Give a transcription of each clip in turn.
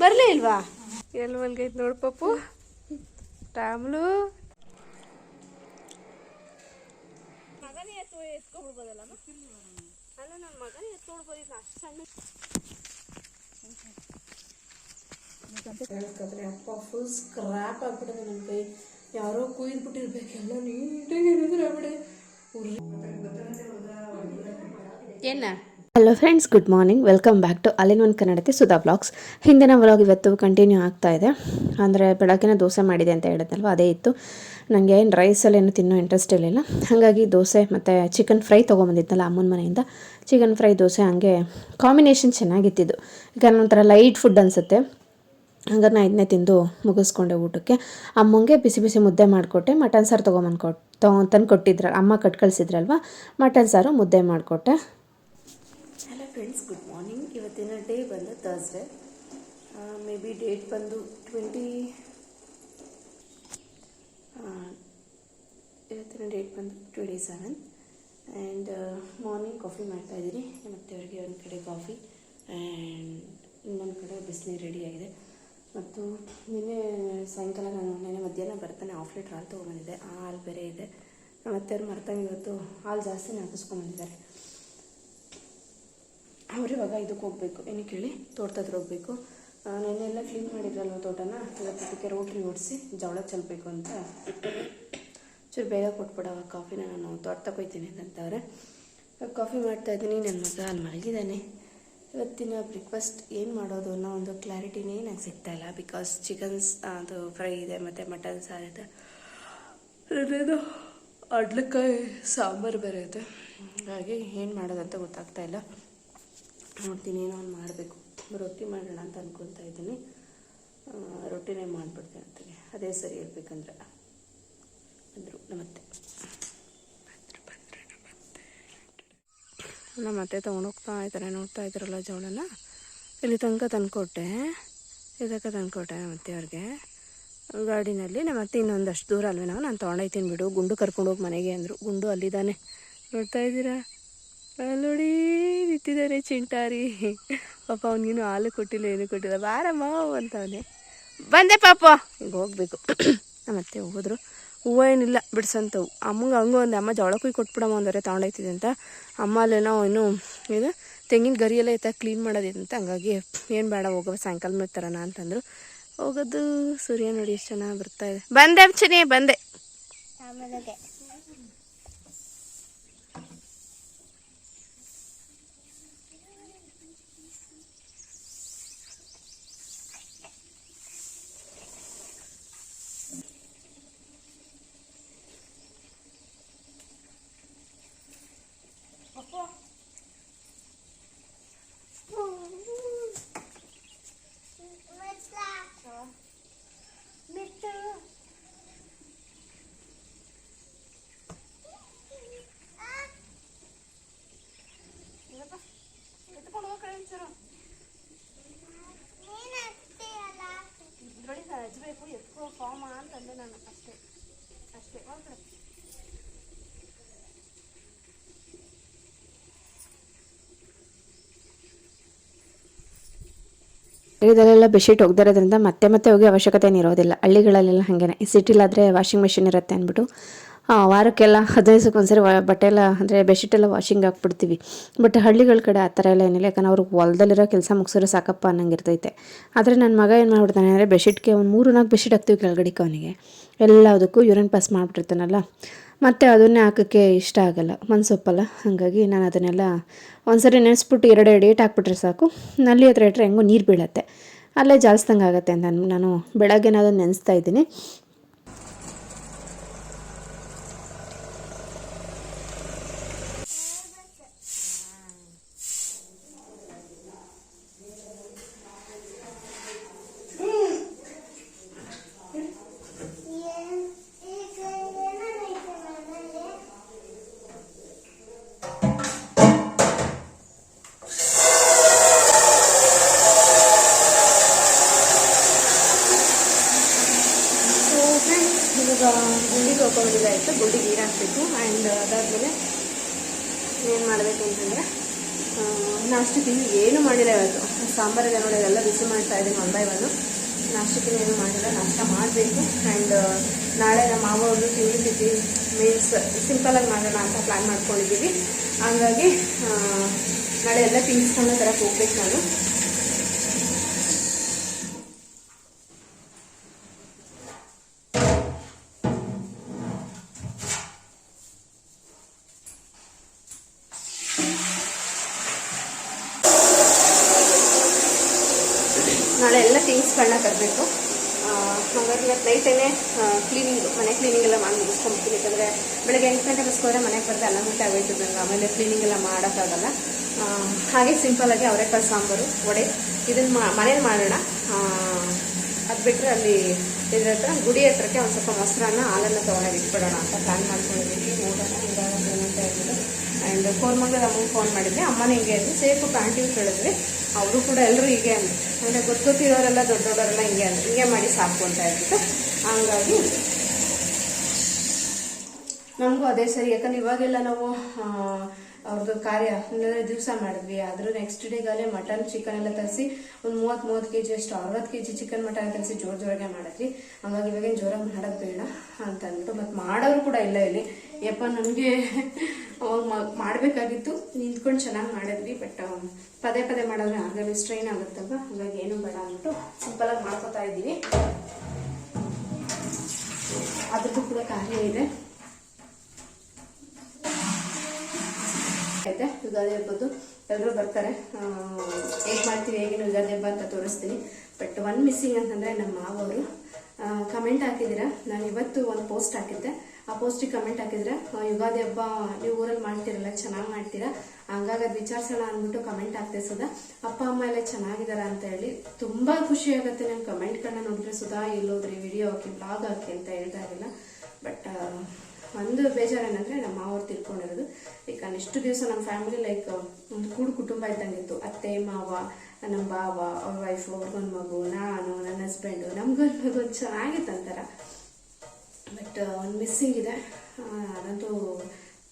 ಬರಲೇ ಇಲ್ವಾ? ಎಲ್ಲಿ ಮಲ್ಗೈತೆ ನೋಡು ಪಪ್ಪು. ಟಾಮ್ಲು ಮಗನೇ ಎತ್ತು ಎತ್ಕೊಬಿಡ್ಬೋದಲ್ಲ ಅಲ್ಲ ನನ್ನ ಮಗನೇ ಅಷ್ಟು ಸಣ್ಣ ಹೇಳ್ಕೊದ್ರೆ ಅಪ್ಪ ಫುಲ್ ಸ್ಕ್ರಾಪ್ ಆಗ್ಬಿಟ್ಟಿದೆ ನನ್ನ ಕೈ. ಯಾರೋ ಕುಯ್ದು ಬಿಟ್ಟಿರ್ಬೇಕೆಲ್ಲ ನೀಟಾಗಿ ಇರಿದ್ರೆ ಬಿಡಿ ಏನ? Hello friends good morning welcome back to ಅಲಿನ್ ಒಂದು ಕನ್ನಡತೆ ಸುಧಾ ಬ್ಲಾಗ್ಸ್ ಹಿಂದಿನ ವ್ಲಾಗ್ ಇವತ್ತು ಕಂಟಿನ್ಯೂ ಆಗ್ತಾ ಇದೆ. ಅಂದರೆ ಬೆಳಗ್ಗೆನೇ ದೋಸೆ ಮಾಡಿದೆ ಅಂತ ಹೇಳಿದ್ನಲ್ವ? ಅದೇ ಇತ್ತು. ನನಗೆ ಏನು ರೈಸಲ್ಲಿ ಏನು ತಿನ್ನೋ ಇಂಟ್ರೆಸ್ಟ್ ಇರಲಿಲ್ಲ. ಹಾಗಾಗಿ ದೋಸೆ ಮತ್ತು ಚಿಕನ್ ಫ್ರೈ ತೊಗೊಂಬಂದಿದ್ನಲ್ಲ ಅಮ್ಮನ ಮನೆಯಿಂದ. ಚಿಕನ್ ಫ್ರೈ ದೋಸೆ ಹಾಗೆ ಕಾಂಬಿನೇಷನ್ ಚೆನ್ನಾಗಿತ್ತಿದ್ದು. ಈಗ ಒಂಥರ ಲೈಟ್ ಫುಡ್ ಅನಿಸುತ್ತೆ. ಹಂಗಾರೆ ನಾ ಇದನ್ನೇ ತಿಂದು ಮುಗಿಸ್ಕೊಂಡೆ ಊಟಕ್ಕೆ. ಅಮ್ಮಂಗೆ ಬಿಸಿ ಬಿಸಿ ಮುದ್ದೆ ಮಾಡಿಕೊಟ್ಟೆ. ಮಟನ್ ಸಾರು ತೊಗೊಂಬಂದು ಕೊಟ್ಟು ತಂದು ಕೊಟ್ಟಿದ್ರ ಅಮ್ಮ ಕಟ್ ಕಳಿಸಿದ್ರಲ್ವ? ಮಟನ್ ಸಾರು ಮುದ್ದೆ ಮಾಡಿಕೊಟ್ಟೆ. ಹಲೋ ಫ್ರೆಂಡ್ಸ್ ಗುಡ್ ಮಾರ್ನಿಂಗ್ ಇವತ್ತಿನ ಡೇ ಬಂದು ತರ್ಸ್ಡೇ ಮೇ ಬಿ ಡೇಟ್ ಬಂದು ಟ್ವೆಂಟಿ ಇವತ್ತಿನ ಡೇಟ್ ಬಂದು twenty seven and morning coffee ಮಾಡ್ತಾಯಿದ್ದೀನಿ ನಮ್ಮ ಅವರಿಗೆ ಒಂದು ಕಡೆ ಕಾಫಿ ಆ್ಯಂಡ್ ಇನ್ನೊಂದು ಕಡೆ ಬಿಸಿನೀರು ರೆಡಿಯಾಗಿದೆ ಮತ್ತು ನಿನ್ನೆ ಸಾಯಂಕಾಲ ನಾನು ನೆನ್ನೆ ಮಧ್ಯಾಹ್ನ ಬರ್ತಾನೆ ಆಫ್ ಲೀಟ್ರ್ ಹಾಲು ತೊಗೊಂಬಂದಿದ್ದೆ ಆ ಹಾಲು ಬೇರೆ ಇದೆ. ನಮ್ಮ ಅವ್ರು ಮರ್ತಂಗೆ ಇವತ್ತು ಹಾಲು ಜಾಸ್ತಿ ಹಾಕಿಸ್ಕೊಂಬಂದಿದ್ದಾರೆ ಅವ್ರು ಇವಾಗ ಇದಕ್ಕೆ ಹೋಗಬೇಕು. ಏನಕ್ಕೆ ಹೇಳಿ ತೋಟದ ಹೋಗ್ಬೇಕು. ನೆನ್ನೆಲ್ಲ ಕ್ಲೀನ್ ಮಾಡಿದ್ರಲ್ವ ತೋಟನ? ಅದಕ್ಕೆ ರೋಟ್ರಿ ಓಡಿಸಿ ಜವಳ ಚೆಲ್ಲಬೇಕು ಅಂತ. ಚೂರು ಬೇಗ ಕೊಟ್ಬಿಡವ ಕಾಫಿನ ನಾನು ತೋಟ ತಗೋಯ್ತೀನಿ ಅಂತವ್ರೆ ಕಾಫಿ ಮಾಡ್ತಾ ಇದ್ದೀನಿ, ನನ್ನ ಮಗ ಅಲ್ಲಿ ಮಲಗಿದ್ದಾನೆ. ಇವತ್ತಿನ ಬ್ರೇಕ್ಫಾಸ್ಟ್ ಏನು ಮಾಡೋದು ಅನ್ನೋ ಒಂದು ಕ್ಲಾರಿಟಿನೇ ನಂಗೆ ಸಿಗ್ತಾ ಇಲ್ಲ. ಬಿಕಾಸ್ ಚಿಕನ್ಸ್ ಅದು ಫ್ರೈ ಇದೆ, ಮತ್ತು ಮಟನ್ ಸಾರಿದೆ ಅದೇನೋ ಅಡ್ಲಕಾಯಿ ಸಾಂಬಾರು ಬೇರೆ ಇದೆ. ಹಾಗಾಗಿ ಏನು ಮಾಡೋದಂತ ಗೊತ್ತಾಗ್ತಾ ಇಲ್ಲ. ನೋಡ್ತೀನಿ ಏನೋ ಒಂದು ಮಾಡಬೇಕು. ರೊಟ್ಟಿ ಮಾಡೋಣ ಅಂತ ಅನ್ಕೊತಾ ಇದ್ದೀನಿ. ರೊಟ್ಟಿನೇ ಮಾಡಿಬಿಡ್ತೀನಿ ಅಂತಾನೆ ಅದೇ ಸರಿ ಇರಬೇಕಂದ್ರೆ ಅಂದರು ನಮ್ಮತ್ತೆ ನಮ್ಮ ಅತ್ತೆ ತೊಗೊಂಡೋಗ್ತಾ ಇದ್ದಾರೆ ನೋಡ್ತಾ ಇದ್ದಾರಲ್ಲ ಜೋಳನ. ಇಲ್ಲಿ ತನಕ ತಂದುಕೊಟ್ಟೆ. ಇದಕ್ಕೆ ತಂದುಕೊಟ್ಟೆ ನಮ್ಮ ಅತ್ತೆಯವ್ರಿಗೆ ಗಾಡಿನಲ್ಲಿ ನಮ್ಮತ್ತೆ ಇನ್ನೊಂದಷ್ಟು ದೂರ ಅಲ್ವೇ ನಾನು ತೊಗೊಂಡೈತೀನಿ ಬಿಡು ಗುಂಡು ಕರ್ಕೊಂಡು ಹೋಗಿ ಮನೆಗೆ ಅಂದರು. ಗುಂಡು ಅಲ್ಲಿದ್ದಾನೆ ನೋಡ್ತಾ ಇದ್ದೀರಾ? ನೋಡಿ, ನಿಂತಿದ್ದಾನೆ ಚಿಂಟಾರಿ. ಪಾಪ ಅವ್ನಿಗೇನು ಹಾಲು ಕೊಟ್ಟಿಲ್ಲ, ಏನು ಕೊಟ್ಟಿಲ್ಲ. ಬಾರಮ್ಮ ಅಂತವನೆ ಬಂದೆ ಪಾಪ. ಈಗ ಹೋಗ್ಬೇಕು. ಮತ್ತೆ ಹೋದ್ರು. ಹೂವು ಏನಿಲ್ಲ ಬಿಡ್ಸಂತವು ಅಮ್ಮಂಗೆ ಹಂಗೆ ಒಂದು ಅಮ್ಮ ಜೋಳ ಕುಯ್ ಕೊಟ್ಬಿಡಮ್ಮ ಅಂದರೆ ತೊಗೊಂಡೈತಿದೆ ಅಂತ. ಅಮ್ಮ ಅಲ್ಲೇನೋ ಏನು ತೆಂಗಿನ ಗರಿಯೆಲ್ಲ ಐತ ಕ್ಲೀನ್ ಮಾಡೋದಿದೆ ಅಂತ ಹಂಗಾಗಿ ಏನು ಬೇಡ ಹೋಗೋ ಸಾಯಂಕಾಲ ಮೇಲೆ ತರೋಣ ಅಂತಂದರು. ಹೋಗೋದು, ಸೂರ್ಯ ನೋಡಿ ಎಷ್ಟು ಚೆನ್ನಾಗಿ ಬರ್ತಾ ಇದೆ. ಬಂದೆ ಚನಿ ಬಂದೆ ಇದ್ರೊಳಗೆ ಹಚ್ಬೇಕು ಎತ್ಕೋ ಫಾರ್ಮ ಅಂತಂದೆ ನಾನು ಅಷ್ಟೇ ಅಷ್ಟೇ ಹೋಗ್ಬಿಡು. ಇದರಲ್ಲೆಲ್ಲ ಬೆಡ್ಶೀಟ್ ಒಗ್ದಿರೋದ್ರಿಂದ ಮತ್ತೆ ಮತ್ತೆ ಹೋಗಿ ಅವಶ್ಯಕತೆ ಇರೋದಿಲ್ಲ. ಹಳ್ಳಿಗಳಲ್ಲೆಲ್ಲ ಹಾಗೇನೆ. ಸಿಟಿಲಾದರೆ ವಾಷಿಂಗ್ ಮೆಷಿನ್ ಇರುತ್ತೆ ಅಂದ್ಬಿಟ್ಟು. ವಾರಕ್ಕೆಲ್ಲ ಹದಿನೈದು ವಾ ಬಟ್ಟೆ ಎಲ್ಲ ಅಂದರೆ ಬೆಡ್ಶೀಟ್ ಎಲ್ಲ ವಾಷಿಂಗ್ ಹಾಕ್ಬಿಡ್ತೀವಿ. ಬಟ್ ಹಳ್ಳಿಗಳ ಕಡೆ ಆ ಥರ ಎಲ್ಲ ಏನಿಲ್ಲ. ಯಾಕಂದ್ರೆ ಅವ್ರಿಗೆ ಹೊಲದಲ್ಲಿರೋ ಕೆಲಸ ಮುಗಿಸಿದ್ರೆ ಸಾಕಪ್ಪ ಅನ್ನಂಗಿರ್ತೈತೆ. ಆದರೆ ನನ್ನ ಮಗ ಏನು ಮಾಡ್ಬಿಡ್ತಾನೆ ಅಂದರೆ ಬೆಡ್ಶೀಟ್ಗೆ ಒಂದು ಮೂರು ನಾಲ್ಕು ಬೆಡ್ಶೀಟ್ ಹಾಕ್ತೀವಿ ಕೆಳಗಡೆಗೆ ಅವನಿಗೆ ಎಲ್ಲದಕ್ಕೂ ಯೂರಿನ್ ಪಾಸ್ ಮಾಡಿಬಿಟ್ಟಿರ್ತಾನಲ್ಲ. ಮತ್ತು ಅದನ್ನೇ ಹಾಕೋಕ್ಕೆ ಇಷ್ಟ ಆಗಲ್ಲ. ಮನಸ್ಸೊಪ್ಪಲ್ಲ ಹಾಗಾಗಿ ನಾನು ಅದನ್ನೆಲ್ಲ ಒಂದ್ಸರಿ ನೆನೆಸ್ಬಿಟ್ಟು ಎರಡು ಡೇಟ್ ಹಾಕ್ಬಿಟ್ರೆ ಸಾಕು. ನಲ್ಲಿ ಹತ್ರ ಇಟ್ಟರೆ ಹೆಂಗೋ ನೀರು ಬೀಳತ್ತೆ. ಅಲ್ಲೇ ಜಾಲಿಸ್ದಂಗೆ ಆಗುತ್ತೆ ಅಂತ ನಾನು ಬೆಳಗ್ಗೆ ನಾನು ನೆನೆಸ್ತಾ ಇದ್ದೀನಿ. ಏನು ಮಾಡಬೇಕು ಅಂತಂದರೆ ನಾಷ್ಟು ಏನು ಮಾಡಿಲ್ಲ ಇವತ್ತು. ಸಾಂಬಾರಿಗೆ ನೋಡಿ ಎಲ್ಲ ಬಿಸಿ ಮಾಡ್ತಾ ಇದ್ದೀನಿ ಒನ್ ಬೈ ಒನ್ನು ನಾಷ್ಟಕ್ಕೆ ಏನು ಮಾಡಿಲ್ಲ, ನಾಷ್ಟ ಮಾಡಬೇಕು. ಆ್ಯಂಡ್ ನಾಳೆ ನಮ್ಮ ಮಾವ ಅವರು ತಿಂಡಿ ತಿಥಿ ಮೀನ್ಸ್ ಸಿಂಪಲಾಗಿ ಮಾಡೋಣ ಅಂತ ಪ್ಲ್ಯಾನ್ ಮಾಡ್ಕೊಂಡಿದ್ದೀವಿ. ಹಂಗಾಗಿ ನಾಳೆ ಎಲ್ಲ ತಿಂಗ್ಸ್ಗಳನ್ನ ತರಕ್ಕೆ ಹೋಗ್ಬೇಕು ನಾನು. ಥಿಂಗ್ಸ್ಗಳನ್ನ ತರಬೇಕು. ಹಾಗಾಗಿ ಇವತ್ತು ನೈಟೇನೆ ಕ್ಲೀನಿಂಗ್ ಮನೆ ಕ್ಲೀನಿಂಗ್ ಎಲ್ಲ ಮಾಡಿ ಮುಗಿಸ್ಕೊಂಡ್ಬಿಡ್ತೀನಿ. ಯಾಕಂದರೆ ಬೆಳಗ್ಗೆ ಎಂಟು ಗಂಟೆ ಬಸ್ಕೋದ್ರೆ ಮನೆಗೆ ಬರೆದು ಹನ್ನೊಂದು ಗಂಟೆ ಆಗೋಯ್ತು ಆಮೇಲೆ ಕ್ಲೀನಿಂಗ್ ಎಲ್ಲ ಮಾಡೋಕ್ಕಾಗಲ್ಲ. ಹಾಗೆ ಸಿಂಪಲ್ ಆಗಿ ಅವರೆಕಾಳು ಸಾಂಬಾರು, ವಡೆ. ಇದನ್ನು ಮನೇಲಿ ಮಾಡೋಣ. ಅದು ಬಿಟ್ಟರೆ ಅಲ್ಲಿ ಇದ್ರ ಹತ್ರ ಗುಡಿ ಹತ್ರಕ್ಕೆ ಒಂದು ಸ್ವಲ್ಪ ಮೊಸರನ್ನ ಹಾಲನ್ನು ತೊಗೊಂಡೋಗಿ ಇಟ್ಬಿಡೋಣ ಅಂತ ಪ್ಲ್ಯಾನ್ ಮಾಡ್ಕೊಂಡಿದ್ದೀನಿ ನೋಡೋಣ ಆ್ಯಂಡ್ ಕೋರ್ಮಂಗಲ್ ಅಮ್ಮಗೆ ಫೋನ್ ಮಾಡಿದ್ದೆ ಅಮ್ಮನ ಹಿಂಗೆ ಅಂದ್ರು ಸೇಫು ಪ್ಯಾಂಟಿಗೆ ಕೇಳಿದ್ವಿ ಅವರು ಕೂಡ ಎಲ್ಲರೂ ಹೀಗೆ ಅಂದ್ರು. ಅಂದರೆ ಗೊತ್ತಿರೋರೆಲ್ಲ ದೊಡ್ಡ ದೊಡ್ಡವರೆಲ್ಲ ಹಿಂಗೆ ಅಂದ್ರು. ಹಿಂಗೆ ಮಾಡಿ ಸಾಕು ಅಂತ ಹೇಳ್ಬಿಟ್ಟು ಹಂಗಾಗಿ ನಮಗೂ ಅದೇ ಸರಿ. ಯಾಕಂದ್ರೆ ಇವಾಗೆಲ್ಲ ನಾವು ಅವ್ರದ್ದು ಕಾರ್ಯ ಅಂದರೆ ದಿವಸ ಮಾಡಿದ್ವಿ. ಆದರೂ ನೆಕ್ಸ್ಟ್ ಡೇಗಾಲೇ ಮಟನ್ ಚಿಕನ್ ಎಲ್ಲ ತರಿಸಿ ಒಂದು ಮೂವತ್ತು ಮೂವತ್ತು ಕೆ ಜಿ ಅಷ್ಟು, ಅರವತ್ತು ಕೆ ಜಿ ಚಿಕನ್ ಮಟನ್ ತರಿಸಿ ಜೋರು ಜೋರಾಗೆ ಮಾಡಿದ್ವಿ. ಹಂಗಾಗಿ ಇವಾಗೇನು ಜೋರಾಗಿ ಮಾಡೋದು ಬೇಡ ಅಂತ ಅಂದ್ಬಿಟ್ಟು ಮತ್ತು ಮಾಡೋರು ಕೂಡ ಇಲ್ಲ ಇಲ್ಲಿ. ಯಪ್ಪ ನನಗೆ ಅವಾಗ ಮಾಡಬೇಕಾಗಿತ್ತು. ನಿಂತ್ಕೊಂಡು ಚೆನ್ನಾಗಿ ಮಾಡಿದ್ವಿ ಬಟ್ ಪದೇ ಪದೇ ಮಾಡಿದ್ರೆ ಆಗಲಿ ಸ್ಟ್ರೈನ್ ಆಗುತ್ತಲ್ವ? ಹಾಗಾಗಿ ಏನು ಬೇಡ ಅಂದ್ಬಿಟ್ಟು ಸಿಂಪಲಾಗಿ ಮಾಡ್ಕೋತಾ ಇದ್ದೀವಿ. ಅದಕ್ಕೂ ಕೂಡ ಕಾರ್ಯ ಇದೆ. ಐತೆ ಯುಗಾದಿ ಹಬ್ಬದ್ದು ಎಲ್ಲರೂ ಬರ್ತಾರೆ. ಹೇಗೆ ಮಾಡ್ತೀವಿ, ಹೇಗಿನ ಯುಗಾದಿ ಹಬ್ಬ ಅಂತ ತೋರಿಸ್ತೀನಿ. ಬಟ್ ಒನ್ ಮಿಸ್ಸಿಂಗ್ ಅಂತಂದರೆ ನಮ್ಮ ಮಾವರು. ಕಮೆಂಟ್ ಹಾಕಿದ್ದೀರಾ? ನಾನು ಇವತ್ತು ಒಂದು ಪೋಸ್ಟ್ ಹಾಕಿದ್ದೆ. ಆ ಪೋಸ್ಟಿಗೆ ಕಮೆಂಟ್ ಹಾಕಿದ್ರೆ ಯುಗಾದಿ ಹಬ್ಬ ನೀವು ಊರಲ್ಲಿ ಮಾಡ್ತೀರಲ್ಲ, ಚೆನ್ನಾಗಿ ಮಾಡ್ತೀರಾ? ಹಂಗಾಗಿ ಅದು ವಿಚಾರಿಸೋಣ ಅಂದ್ಬಿಟ್ಟು ಕಮೆಂಟ್ ಹಾಕ್ತೆ ಸುಧಾ. ಅಪ್ಪ, ಅಮ್ಮ ಎಲ್ಲ ಚೆನ್ನಾಗಿದಾರ ಅಂತ ಹೇಳಿ ತುಂಬ ಖುಷಿ ಆಗುತ್ತೆ ನನ್ನ ಕಮೆಂಟ್ಗಳನ್ನ ನೋಡಿದ್ರೆ ಸುಧಾ. ಎಲ್ಲೋದ್ರಿ ವಿಡಿಯೋ ಹಾಕಿ ಬ್ಲಾಗ್ ಹಾಕಿ ಅಂತ ಹೇಳ್ತಾ ಇರಲಿಲ್ಲ ಬಟ್ ಒಂದು ಬೇಜಾರೇನಂದ್ರೆ ನಮ್ಮ ಮಾವರು ತಿಳ್ಕೊಂಡಿರೋದು. ಈಗ ಇಷ್ಟು ದಿವಸ ನಮ್ಮ ಫ್ಯಾಮಿಲಿ ಲೈಕ್ ಒಂದು ಕೂಡು ಕುಟುಂಬ ಇದ್ದಂಗಿತ್ತು. ಅತ್ತೆ, ಮಾವ ನಮ್ಮ ಬಾವ ಅವ್ರ ವೈಫು ಅವ್ರಿಗೊಂದು ಮಗು ನಾನು, ನನ್ನ ಹಸ್ಬೆಂಡು ನಮ್ಗೊಂದು ಮಗು ಚೆನ್ನಾಗಿತ್ತು ಒಂಥರ ಬಟ್ ಒಂದು ಮಿಸ್ಸಿಂಗ್ ಇದೆ. ಅದಂತೂ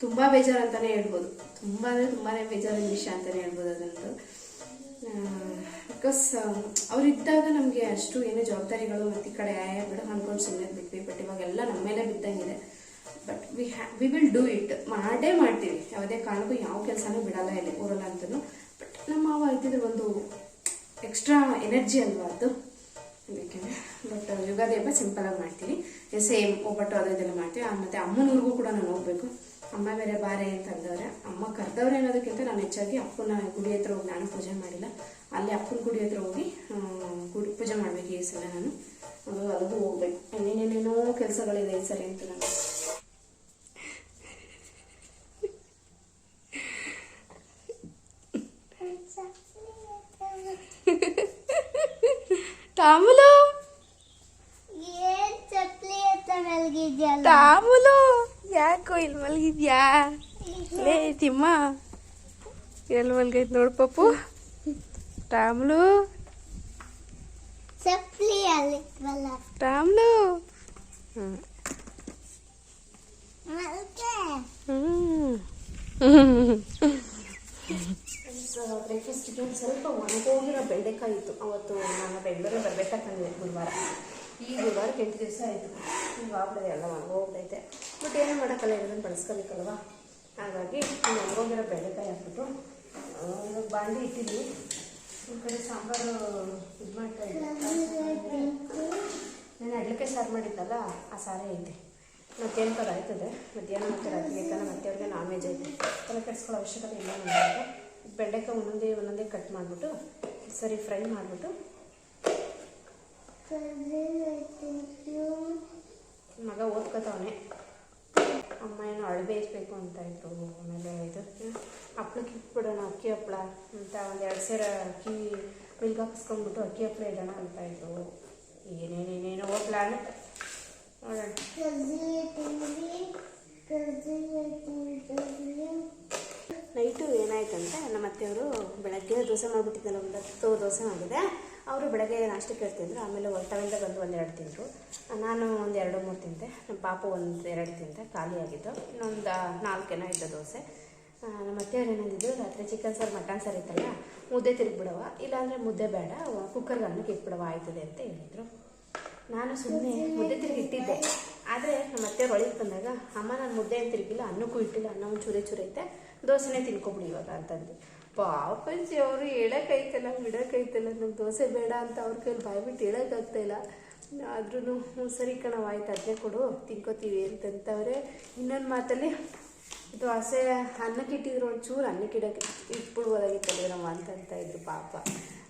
ತುಂಬ ಬೇಜಾರು ಅಂತಲೇ ಹೇಳ್ಬೋದು. ತುಂಬ ಅಂದರೆ ತುಂಬಾ ಬೇಜಾರಿನ ವಿಷಯ ಅಂತಲೇ ಹೇಳ್ಬೋದು ಅದಂತೂ. ಬಿಕಾಸ್ ಅವರಿದ್ದಾಗ ನಮಗೆ ಅಷ್ಟು ಏನೋ ಜವಾಬ್ದಾರಿಗಳು ಮತ್ತು ಈ ಕಡೆ ಬಿಡ ಅಂದ್ಕೊಂಡು ಸುಮ್ಮನೆ ಬಿಟ್ವಿ ಬಟ್ ಇವಾಗೆಲ್ಲ ನಮ್ಮ ಮೇಲೆ ಬಿದ್ದಂಗಿದೆ. But we ha we will do it ಮಾಡೇ ಮಾಡ್ತೀವಿ. ಯಾವುದೇ ಕಾರಣಕ್ಕೂ ಯಾವ ಕೆಲಸನೂ ಬಿಡಲ್ಲ ಇಲ್ಲಿ ಊರಲ್ಲ ಅಂತಲೂ ಬಟ್ ನಮ್ಮ ಮಾವ ಇದ್ದಿದ್ದು ಒಂದು ಎಕ್ಸ್ಟ್ರಾ ಎನರ್ಜಿ ಅಲ್ವಾ ಅದು? ಅದಕ್ಕೆ ಬಟ್ ಯುಗಾದಿ ಹಬ್ಬ ಸಿಂಪಲಾಗಿ ಮಾಡ್ತೀನಿ. ಸೇಮ್ ಒಬ್ಬಟ್ಟು ಅದು ಇದೆಲ್ಲ ಮಾಡ್ತೀವಿ. ಮತ್ತೆ ಅಮ್ಮನ ಊರಿಗೂ ಕೂಡ ನಾನು ಹೋಗ್ಬೇಕು. ಅಮ್ಮ ಬೇರೆ ಬಾರೆ ಅಂತ ಅಂದವ್ರೆ. ಅಮ್ಮ ಕರೆದವ್ರೆ ಅನ್ನೋದಕ್ಕಿಂತ ನಾನು ಹೆಚ್ಚಾಗಿ ಅಪ್ಪನ ಗುಡಿ ಹತ್ರ ಹೋಗಿ ನಾನು ಪೂಜೆ ಮಾಡಿಲ್ಲ. ಅಲ್ಲಿ ಅಪ್ಪನ ಗುಡಿ ಹತ್ರ ಹೋಗಿ ಗುಡಿ ಪೂಜೆ ಮಾಡಬೇಕು ಈ ಸಲ ನಾನು. ಅದು ಅದಕ್ಕೂ ಹೋಗ್ಬೇಕು. ಇನ್ನೇನೇನೇನೋ ಕೆಲಸಗಳಿದೆ ಈ ಸರಿ ಅಂತ ನಾನು. ತಾಮುಲು? ಏನ್ ಚಪ್ಲಿ ಅಂತ ಮಲಗಿದ್ಯಲ್ಲ? ತಾಮುಲು ಯಾಕೋ ಇಲ್ಲಿ ಮಲಗಿದ್ಯಾ? ಲೇ ತಿಮ್ಮ ಎಲ್ಲಿ ಮಲ್ಗೈತ್ ನೋಡು ಪಪ್ಪು. ರಾಮ್ಲು ಚಪ್ಲಿ ಅಲ್ಲಿ ಬಲ್ಲ. ರಾಮ್ಲು ಮಲ್ಕೆ. ಹ್ಮ್. ಬ್ರೇಕ್ಫಾಸ್ಟಿಗೆ ಒಂದು ಸ್ವಲ್ಪ ಒಣಗೋಗಿರೋ ಬೆಂಡೆಕಾಯಿ ಇತ್ತು. ಅವತ್ತು ನಾನು ಬೆಂಗಳೂರಿಗೆ ಬರ್ಬೇಕಂತಂದೆ ಗುರುವಾರ. ಈ ಗುರುವಾರಕ್ಕೆ ಎಂಟು ದಿವಸ ಆಯಿತು. ಈಗ ಆಗ್ಬಿಡಿದೆ ಎಲ್ಲ ಒಣಗೋಗ್ಬಿಟ್ಟೈತೆ. ಬಟ್ ಏನು ಮಾಡೋಕ್ಕಲ್ಲ ಇದನ್ನು ಬಳಸ್ಕೊಬೇಕಲ್ವ? ಹಾಗಾಗಿ ಒಣಗೋಗಿರೋ ಬೆಂಡೆಕಾಯಿ ಹಾಕ್ಬಿಟ್ಟು ಬಾಂಡಿ ಇಟ್ಟಿದ್ವಿ ಒಂದು ಕಡೆ ಸಾಂಬಾರು ಇದು ಮಾಡ್ತಾ ಇದ್ದೆ. ನಾನು ಅಡ್ಲಿಕ್ಕೆ ಸಾರು ಮಾಡಿದ್ದಲ್ಲ ಆ ಸಾರೇ ಐತೆ. ಥರ ಆಯ್ತದೆ. ಮಧ್ಯಾಹ್ನ ಮತ್ತೆ ರಾತ್ರಿ ಯಾಕಂದ್ರೆ ಮತ್ತೆ ಅವ್ರಿಗೆ ನಾನ್ ವೆಜ್ ಐತೆ. ತಲೆ ಕೆಡಿಸ್ಕೊಳ್ಳೋ ಅವಶ್ಯಕತೆ ಇಲ್ಲ ನನಗೆ. ಬೆಂಡೆಕಾಯಿ ಒಂದೊಂದೇ ಒಂದೊಂದೇ ಕಟ್ ಮಾಡಿಬಿಟ್ಟು, ಸರಿ ಫ್ರೈ ಮಾಡಿಬಿಟ್ಟು. ಮಗ ಓದ್ಕೋತಾವನೆ. ಅಮ್ಮ ಏನೋ ಅಳಬೆ ಇಸ್ಬೇಕು ಅಂತ ಇದ್ರು, ಆಮೇಲೆ ಇದು ಹಪ್ಳಕ್ಕೆ ಇಟ್ಬಿಡೋಣ ಅಕ್ಕಿ ಹಪ್ಪಳ ಅಂತ ಒಂದು ಎರಡು ಸೇರ ಅಕ್ಕಿ ಮಿಲ್ಕ್ ಹಾಕಿಸ್ಕೊಂಡ್ಬಿಟ್ಟು ಅಕ್ಕಿ ಹಪ್ಪಳ ಇಡೋಣ ಅಂತ ಇದ್ರು. ಏನೇನೇನೇನೋ ಪ್ಲಾನ್ ನೋಡೋಣ. ಏನಾಯ್ತಂటే ನಮ್ಮ ಅತ್ತೆಯವರು ಬೆಳಗ್ಗೆ ದೋಸೆ ಮಾಡಿಬಿಟ್ಟಿದ್ದಲ್ಲ ಒಂದು ಹತ್ತು ದೋಸೆ ಮಾಡಿದೆ. ಅವರು ಬೆಳಗ್ಗೆ ನಾಷ್ಟಕ್ಕೆ ಕೇಳ್ತಿದ್ರು, ಆಮೇಲೆ ಹೊರಟವಿಂದ ಬಂದು ಒಂದೆರಡು ತಿಂದರು. ನಾನು ಒಂದು ಎರಡು ಮೂರು ತಿಂದೆ, ನಮ್ಮ ಪಾಪ ಒಂದು ಎರಡು ತಿಂದೆ ಖಾಲಿಯಾಗಿದ್ದು ಇನ್ನೊಂದು ನಾಲ್ಕೇನೋ ಇದ್ದ ದೋಸೆ. ನಮ್ಮ ಅತ್ತೆಯವ್ರು ಏನಂದಿದ್ರು, ರಾತ್ರಿ ಚಿಕನ್ ಸಾರು ಮಟನ್ ಸಾರು ಇತ್ತಲ್ಲ, ಮುದ್ದೆ ತಿರುಗ್ಬಿಡವ ಇಲ್ಲಾಂದರೆ ಮುದ್ದೆ ಬೇಡ ಕುಕ್ಕರ್ಗೆ ಅನ್ನಕ್ಕೆ ಇಟ್ಬಿಡವ ಆಯ್ತದೆ ಅಂತ ಹೇಳಿದರು. ನಾನು ಸುಮ್ಮನೆ ಮುದ್ದೆ ತಿರುಗಿ ಇಟ್ಟಿದ್ದೆ. ಆದರೆ ನಮ್ಮ ಅತ್ತೆ ಒಳಗೆ ಬಂದಾಗ, ಅಮ್ಮ, ನಾನು ಮುದ್ದೆ ತಿರುಗಿಲ್ಲ, ಅನ್ನಕ್ಕೂ ಇಟ್ಟಿಲ್ಲ ಅನ್ನ ಒಂದು ಚೂರೆ ಚೂರೈತೆ ದೋಸೆನೇ ತಿನ್ಕೊಬಿಡಿ ಇವಾಗ ಅಂತಂದು. ಪಾಪಂಜಿ ಅವರು ಹೇಳೋಕ್ಕೈತಲ್ಲ ಬಿಡೋಕ್ಕೈತಲ್ಲ ನಮ್ಗೆ ದೋಸೆ ಬೇಡ ಅಂತ ಅವ್ರ ಕೈಲಿ ಬಾಯ್ಬಿಟ್ಟು ಹೇಳೋಕ್ಕಾಗ್ತಾಯಿಲ್ಲ ಆದ್ರೂ ಸರಿ ಕಣವ ಆಯ್ತು ಅದನ್ನೇ ಕೊಡು ತಿನ್ಕೋತೀವಿ ಅಂತಂತವ್ರೆ. ಇನ್ನೊಂದು ಮಾತಲ್ಲಿ ಆಸೆ ಅನ್ನಕ್ಕೆ ಇಟ್ಟಿದ್ರು ಒಂಚೂರು ಅನ್ನಕ್ಕೆ ಇಡೋಕೆ ಇಟ್ಬಿಡ್ಬೋದಾಗಿತ್ತಲ್ಲ ನಮ್ಮ ಅಂತಂತ ಇದ್ರು ಪಾಪ.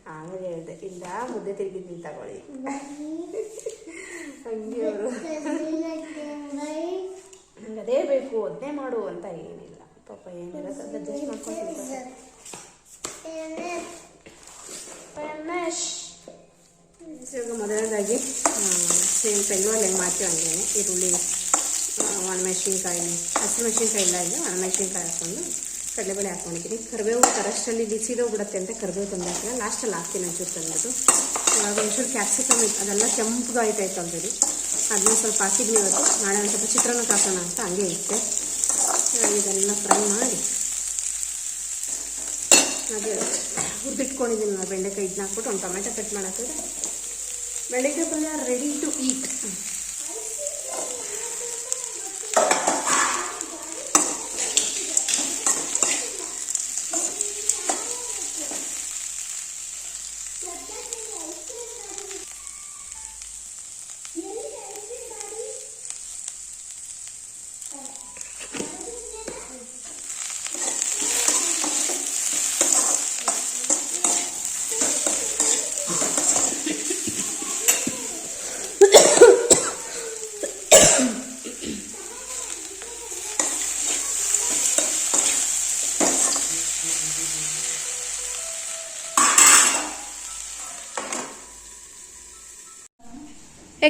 ಆಮೇಲೆ ಹೇಳಿದೆ ಇಲ್ಲ ಮುದ್ದೆ ತಿರುಗಿದ್ದೀನಿ ತಗೊಳ್ಳಿ. ಹಂಗೆ ಅವರು. ಅದೇ ಬೇಕು ಅದನ್ನೇ ಮಾಡು ಅಂತ ಏನಿಲ್ಲ. ಪಾಪ ಏನಿರುತ್ತೆ ಅದು ಅಡ್ಜಸ್ಟ್ ಮಾಡ್ಕೊತಿರ್ತಾರೆ ಫೈನಶ್ ಇವಾಗ ಮೊದಲನೇದಾಗಿ ಸೇಮ್ ಪೆಂಗುವಲ್ಲಿ ಹೆಂಗೆ ಮಾಡ್ತೀವಿ ಹಂಗೇನೆ. ಈರುಳ್ಳಿ ಒಣಮೆಣಸಿನ್ಕಾಯಿ ಹಸಿಮೆಣಸಿನ್ಕಾಯಿ ಇಲ್ಲ ಇಲ್ಲ ಒಣಮೆಣಸಿನ್ಕಾಯಿ ಹಾಕ್ಕೊಂಡು ಕಡಲೆಬೇಳೆ ಹಾಕ್ಕೊಂಡಿದ್ದೀನಿ. ಕರಿಬೇವು ಕರಷ್ಟಲ್ಲಿ ಬಿಸಿದೋಗ್ಬಿಡುತ್ತೆ ಅಂತ ಕರಿಬೇವು ತಂದು ಹಾಕಿಲ್ಲ ಲಾಸ್ಟಲ್ಲಿ ಹಾಕ್ತೀನಿ ಒಂಚೂರು ತಂದ್ಬಿಟ್ಟು ಇವಾಗ ಒಂಚೂರು ಕ್ಯಾಪ್ಸಿಕಮ್ ಇತ್ತು ಅದೆಲ್ಲ ಕೆಂಪುಗಾಯ್ತಾಯ್ತು ಆಲ್ರೆಡಿ ಅದನ್ನ ಸ್ವಲ್ಪ ಹಾಕಿದ್ವಿ ಇವತ್ತು. ನಾಳೆ ಒಂದು ಸ್ವಲ್ಪ ಚಿತ್ರಾನ್ನ ಹಾಕೋಣ ಅಂತ ಹಂಗೆ ಇಟ್ಟೆ ಇದೆಲ್ಲ ಫ್ರೈ ಮಾಡಿ ಹಾಗೆ ಹುರಿದಿಟ್ಕೊಂಡಿದ್ದೀನಿ ನಾನು ಬೆಂಡೆಕಾಯಿ ಇದನ್ನ ಹಾಕ್ಬಿಟ್ಟು ಒಂದು ಟೊಮೆಟೊ ಕಟ್ ಮಾಡಾಕಿದ್ರೆ ಬೆಂಡೆಕಾಯಿ ಪಲ್ಯ ರೆಡಿ ಟು ಈಟ್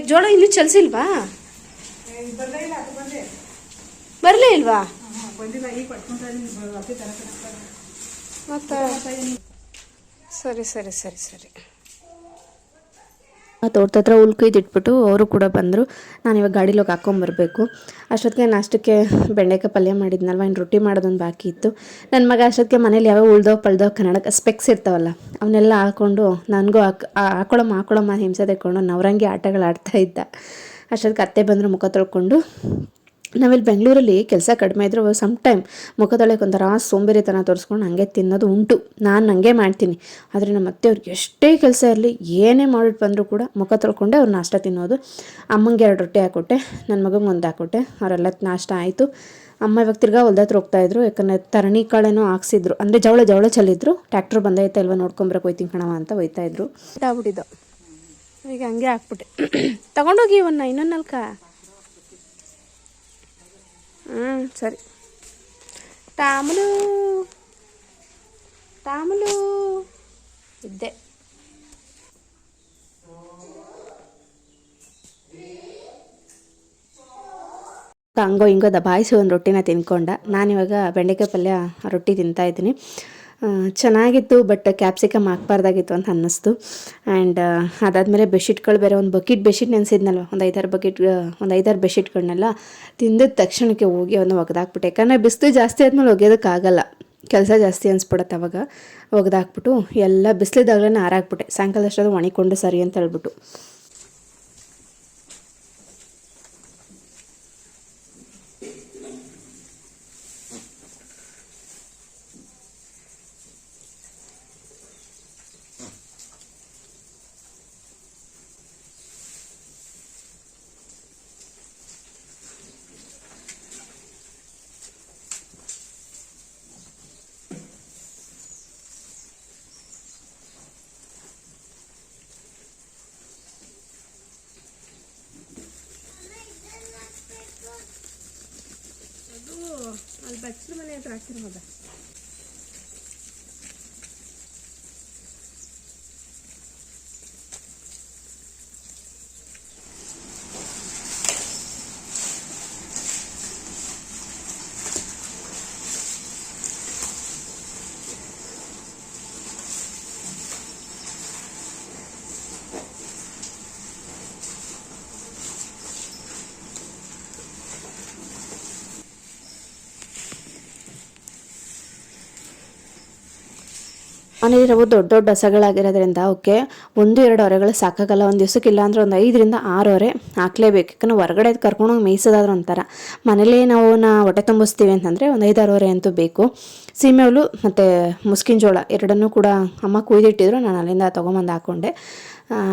ಜೋಳ ಇನ್ನೂ ಚಲಿಸಿಲ್ವಾ? ಬರಲೇ ಇಲ್ವಾ? ಮತ್ತೆ? ಸರಿ ಸರಿ ಸರಿ ಸರಿ. ತೋಟದ ಹತ್ರ ಹುಲ್ ಇಟ್ಬಿಟ್ಟು ಅವರು ಕೂಡ ಬಂದರು. ನಾನು ಇವಾಗ ಗಾಡಿಲಿ ಹೋಗಿ ಹಾಕ್ಕೊಂಬರ್ಬೇಕು ಅಷ್ಟೊತ್ತಿಗೆ ನಾಷ್ಟಕ್ಕೆ ಬೆಂಡೆಕಾಯಿ ಪಲ್ಯ ಮಾಡಿದ್ನಲ್ವ, ಇನ್ನು ರೊಟ್ಟಿ ಮಾಡೋದೊಂದು ಬಾಕಿ ಇತ್ತು. ನನ್ನ ಮಗ ಅಷ್ಟೊತ್ತಿಗೆ ಮನೇಲಿ ಯಾವ ಉಳ್ದೋ ಪಳ್ದೋ ಕನ್ನಡ ಸ್ಪೆಕ್ಸ್ ಇರ್ತಾವಲ್ಲ, ಅವನ್ನೆಲ್ಲ ಹಾಕ್ಕೊಂಡು ನನಗೂ ಹಾಕ್ ಹಾಕೊಳಮ್ಮ ಹಾಕೊಳಮ್ಮ ಹಿಂಸೆ ತೆಕ್ಕೊಂಡು ನವರಂಗಿ ಆಟಗಳು ಆಡ್ತಾ ಇದ್ದ. ಅಷ್ಟೊತ್ತಿಗೆ ಅತ್ತೆ ಬಂದರು ಮುಖ ತೊಳ್ಕೊಂಡು. ನಾವಿಲ್ಲಿ ಬೆಂಗಳೂರಲ್ಲಿ ಕೆಲಸ ಕಡಿಮೆ ಇದ್ದರೂ ಸಮ್ ಟೈಮ್ ಮುಖದೊಳಗೆ ಒಂಥರ ಸೋಂಬೇರಿತನ ತೋರಿಸ್ಕೊಂಡು ಹಂಗೆ ತಿನ್ನೋದು ಉಂಟು. ನಾನು ಹಂಗೆ ಮಾಡ್ತೀನಿ. ಆದರೆ ನಮ್ಮ ಅತ್ತೆಯವ್ರಿಗೆ ಎಷ್ಟೇ ಕೆಲಸ ಇರಲಿ, ಏನೇ ಮಾಡಿಟ್ಟು ಬಂದರೂ ಕೂಡ ಮುಖ ತೊಳ್ಕೊಂಡೆ ಅವ್ರು ನಾಷ್ಟ ತಿನ್ನೋದು. ಅಮ್ಮಂಗೆ ಎರಡು ರೊಟ್ಟಿ ಹಾಕೊಟ್ಟೆ ನನ್ನ ಮಗಂಗೆ ಒಂದು ಹಾಕೊಟ್ಟೆ, ಅವರೆಲ್ಲ ನಾಷ್ಟ ಆಯಿತು. ಅಮ್ಮ ಇವಾಗ ತಿರ್ಗಾ ಹೊಲ್ದತ್ರ ಹೋಗ್ತಾಯಿದ್ರು ಯಾಕಂದರೆ ತರಣಿ ಕಾಳೇನೋ ಹಾಕ್ಸಿದ್ರು. ಅಂದರೆ ಜವಳ ಜವಳ ಚೆಲ್ಲಿದ್ರು ಟ್ಯಾಕ್ಟ್ರ್ ಬಂದೈತೆ ಇಲ್ವ ನೋಡ್ಕೊಂಬರಕ್ಕೆ ಹೋಯ್ತೀನಿ ಕಣವ ಅಂತ ಹೋಯ್ತಾಯಿದ್ರು ಈಗ ಹಂಗೆ ಹಾಕ್ಬಿಟ್ಟೆ. ತಗೊಂಡೋಗಿ ಇವನ್ನ ಇನ್ನೊಂದು ನಾಲ್ಕ? ಹ್ಞೂ ಸರಿ ಟಾಮಲು ಟಾಮಲು ಇದ್ದೆ ಹಂಗೋ ಹಿಂಗೋ ದಬಾಯಿಸಿ ಒಂದು ರೊಟ್ಟಿನ ತಿನ್ಕೊಂಡ ನಾನಿವಾಗ ಬೆಂಡೆಕಾಯಿ ಪಲ್ಯ ರೊಟ್ಟಿ ತಿಂತಾಯಿದ್ದೀನಿ ಚೆನ್ನಾಗಿತ್ತು ಬಟ್ ಕ್ಯಾಪ್ಸಿಕಮ್ ಹಾಕ್ಬಾರ್ದಾಗಿತ್ತು ಅಂತ ಅನ್ನಿಸ್ತು. ಆ್ಯಂಡ್ ಅದಾದಮೇಲೆ ಬೆಡ್ಶೀಟ್ಗಳು ಬೇರೆ ಒಂದು ಬಕೆಟ್ ಬೆಡ್ಶೀಟ್ ನೆನೆಸಿದ್ನಲ್ವ, ಒಂದು ಐದಾರು ಬಕೆಟ್ ಒಂದು ಐದಾರು ಬೆಡ್ಶೀಟ್ಗಳನ್ನೆಲ್ಲ ತಿಂದಿದ ತಕ್ಷಣಕ್ಕೆ ಹೋಗಿ ಅವನ್ನ ಒಗೆದಾಕ್ಬಿಟ್ಟೆ. ಯಾಕಂದರೆ ಬಿಸಿಲು ಜಾಸ್ತಿ ಆದಮೇಲೆ ಒಗೆಯೋದಕ್ಕಾಗಲ್ಲ ಕೆಲಸ ಜಾಸ್ತಿ ಅನಿಸ್ಬಿಡತ್ತೆ ಅವಾಗ. ಒಗೆದಾಕ್ಬಿಟ್ಟು ಎಲ್ಲ ಬಿಸಿಲಿದಾಗಲೇ ಹಾರಾಕ್ಬಿಟ್ಟೆ. ಸಾಯಂಕಾಲ ಅಷ್ಟೊಂದು ಒಣಿಕೊಂಡು ಸರಿ ಅಂತ ಹೇಳ್ಬಿಟ್ಟು ಅಲ್ಲಿ ಬಚ್ಚಲ ಮನೆ ಹತ್ರ ಹಾಕಿರ್ಬೋದ ನಾವು ದೊಡ್ಡ ದೊಡ್ಡ ಹಸಗಳಾಗಿರೋದ್ರಿಂದ ಅವಕ್ಕೆ ಒಂದು, ಎರಡು ಹೊರೆಗಳು ಸಾಕಾಗಲ್ಲ. ಒಂದು ದಿವಸಕ್ಕೆ ಇಲ್ಲ ಅಂದ್ರೆ ಒಂದು ಐದರಿಂದ ಆರು ಹೊರೆ ಹಾಕ್ಲೇಬೇಕು. ಯಾಕಂದ್ರೆ ಹೊರಗಡೆ ಕರ್ಕೊಂಡೋಗಿ ಮೇಯಿಸೋದಾದ್ರೆ ಒಂಥರ. ಮನೇಲೇ ನಾವು ಹೊಟ್ಟೆ ತುಂಬಿಸ್ತೀವಿ ಅಂತಂದರೆ ಒಂದು ಐದಾರು ಹೊರೆ ಅಂತೂ ಬೇಕು. ಸೀಮೆ ಮತ್ತು ಮುಸ್ಕಿನ ಜೋಳ ಎರಡನ್ನೂ ಕೂಡ ಅಮ್ಮ ಕುಯ್ದಿಟ್ಟಿದ್ರು. ನಾನು ಅಲ್ಲಿಂದ ತೊಗೊಂಬಂದು ಹಾಕ್ಕೊಂಡೆ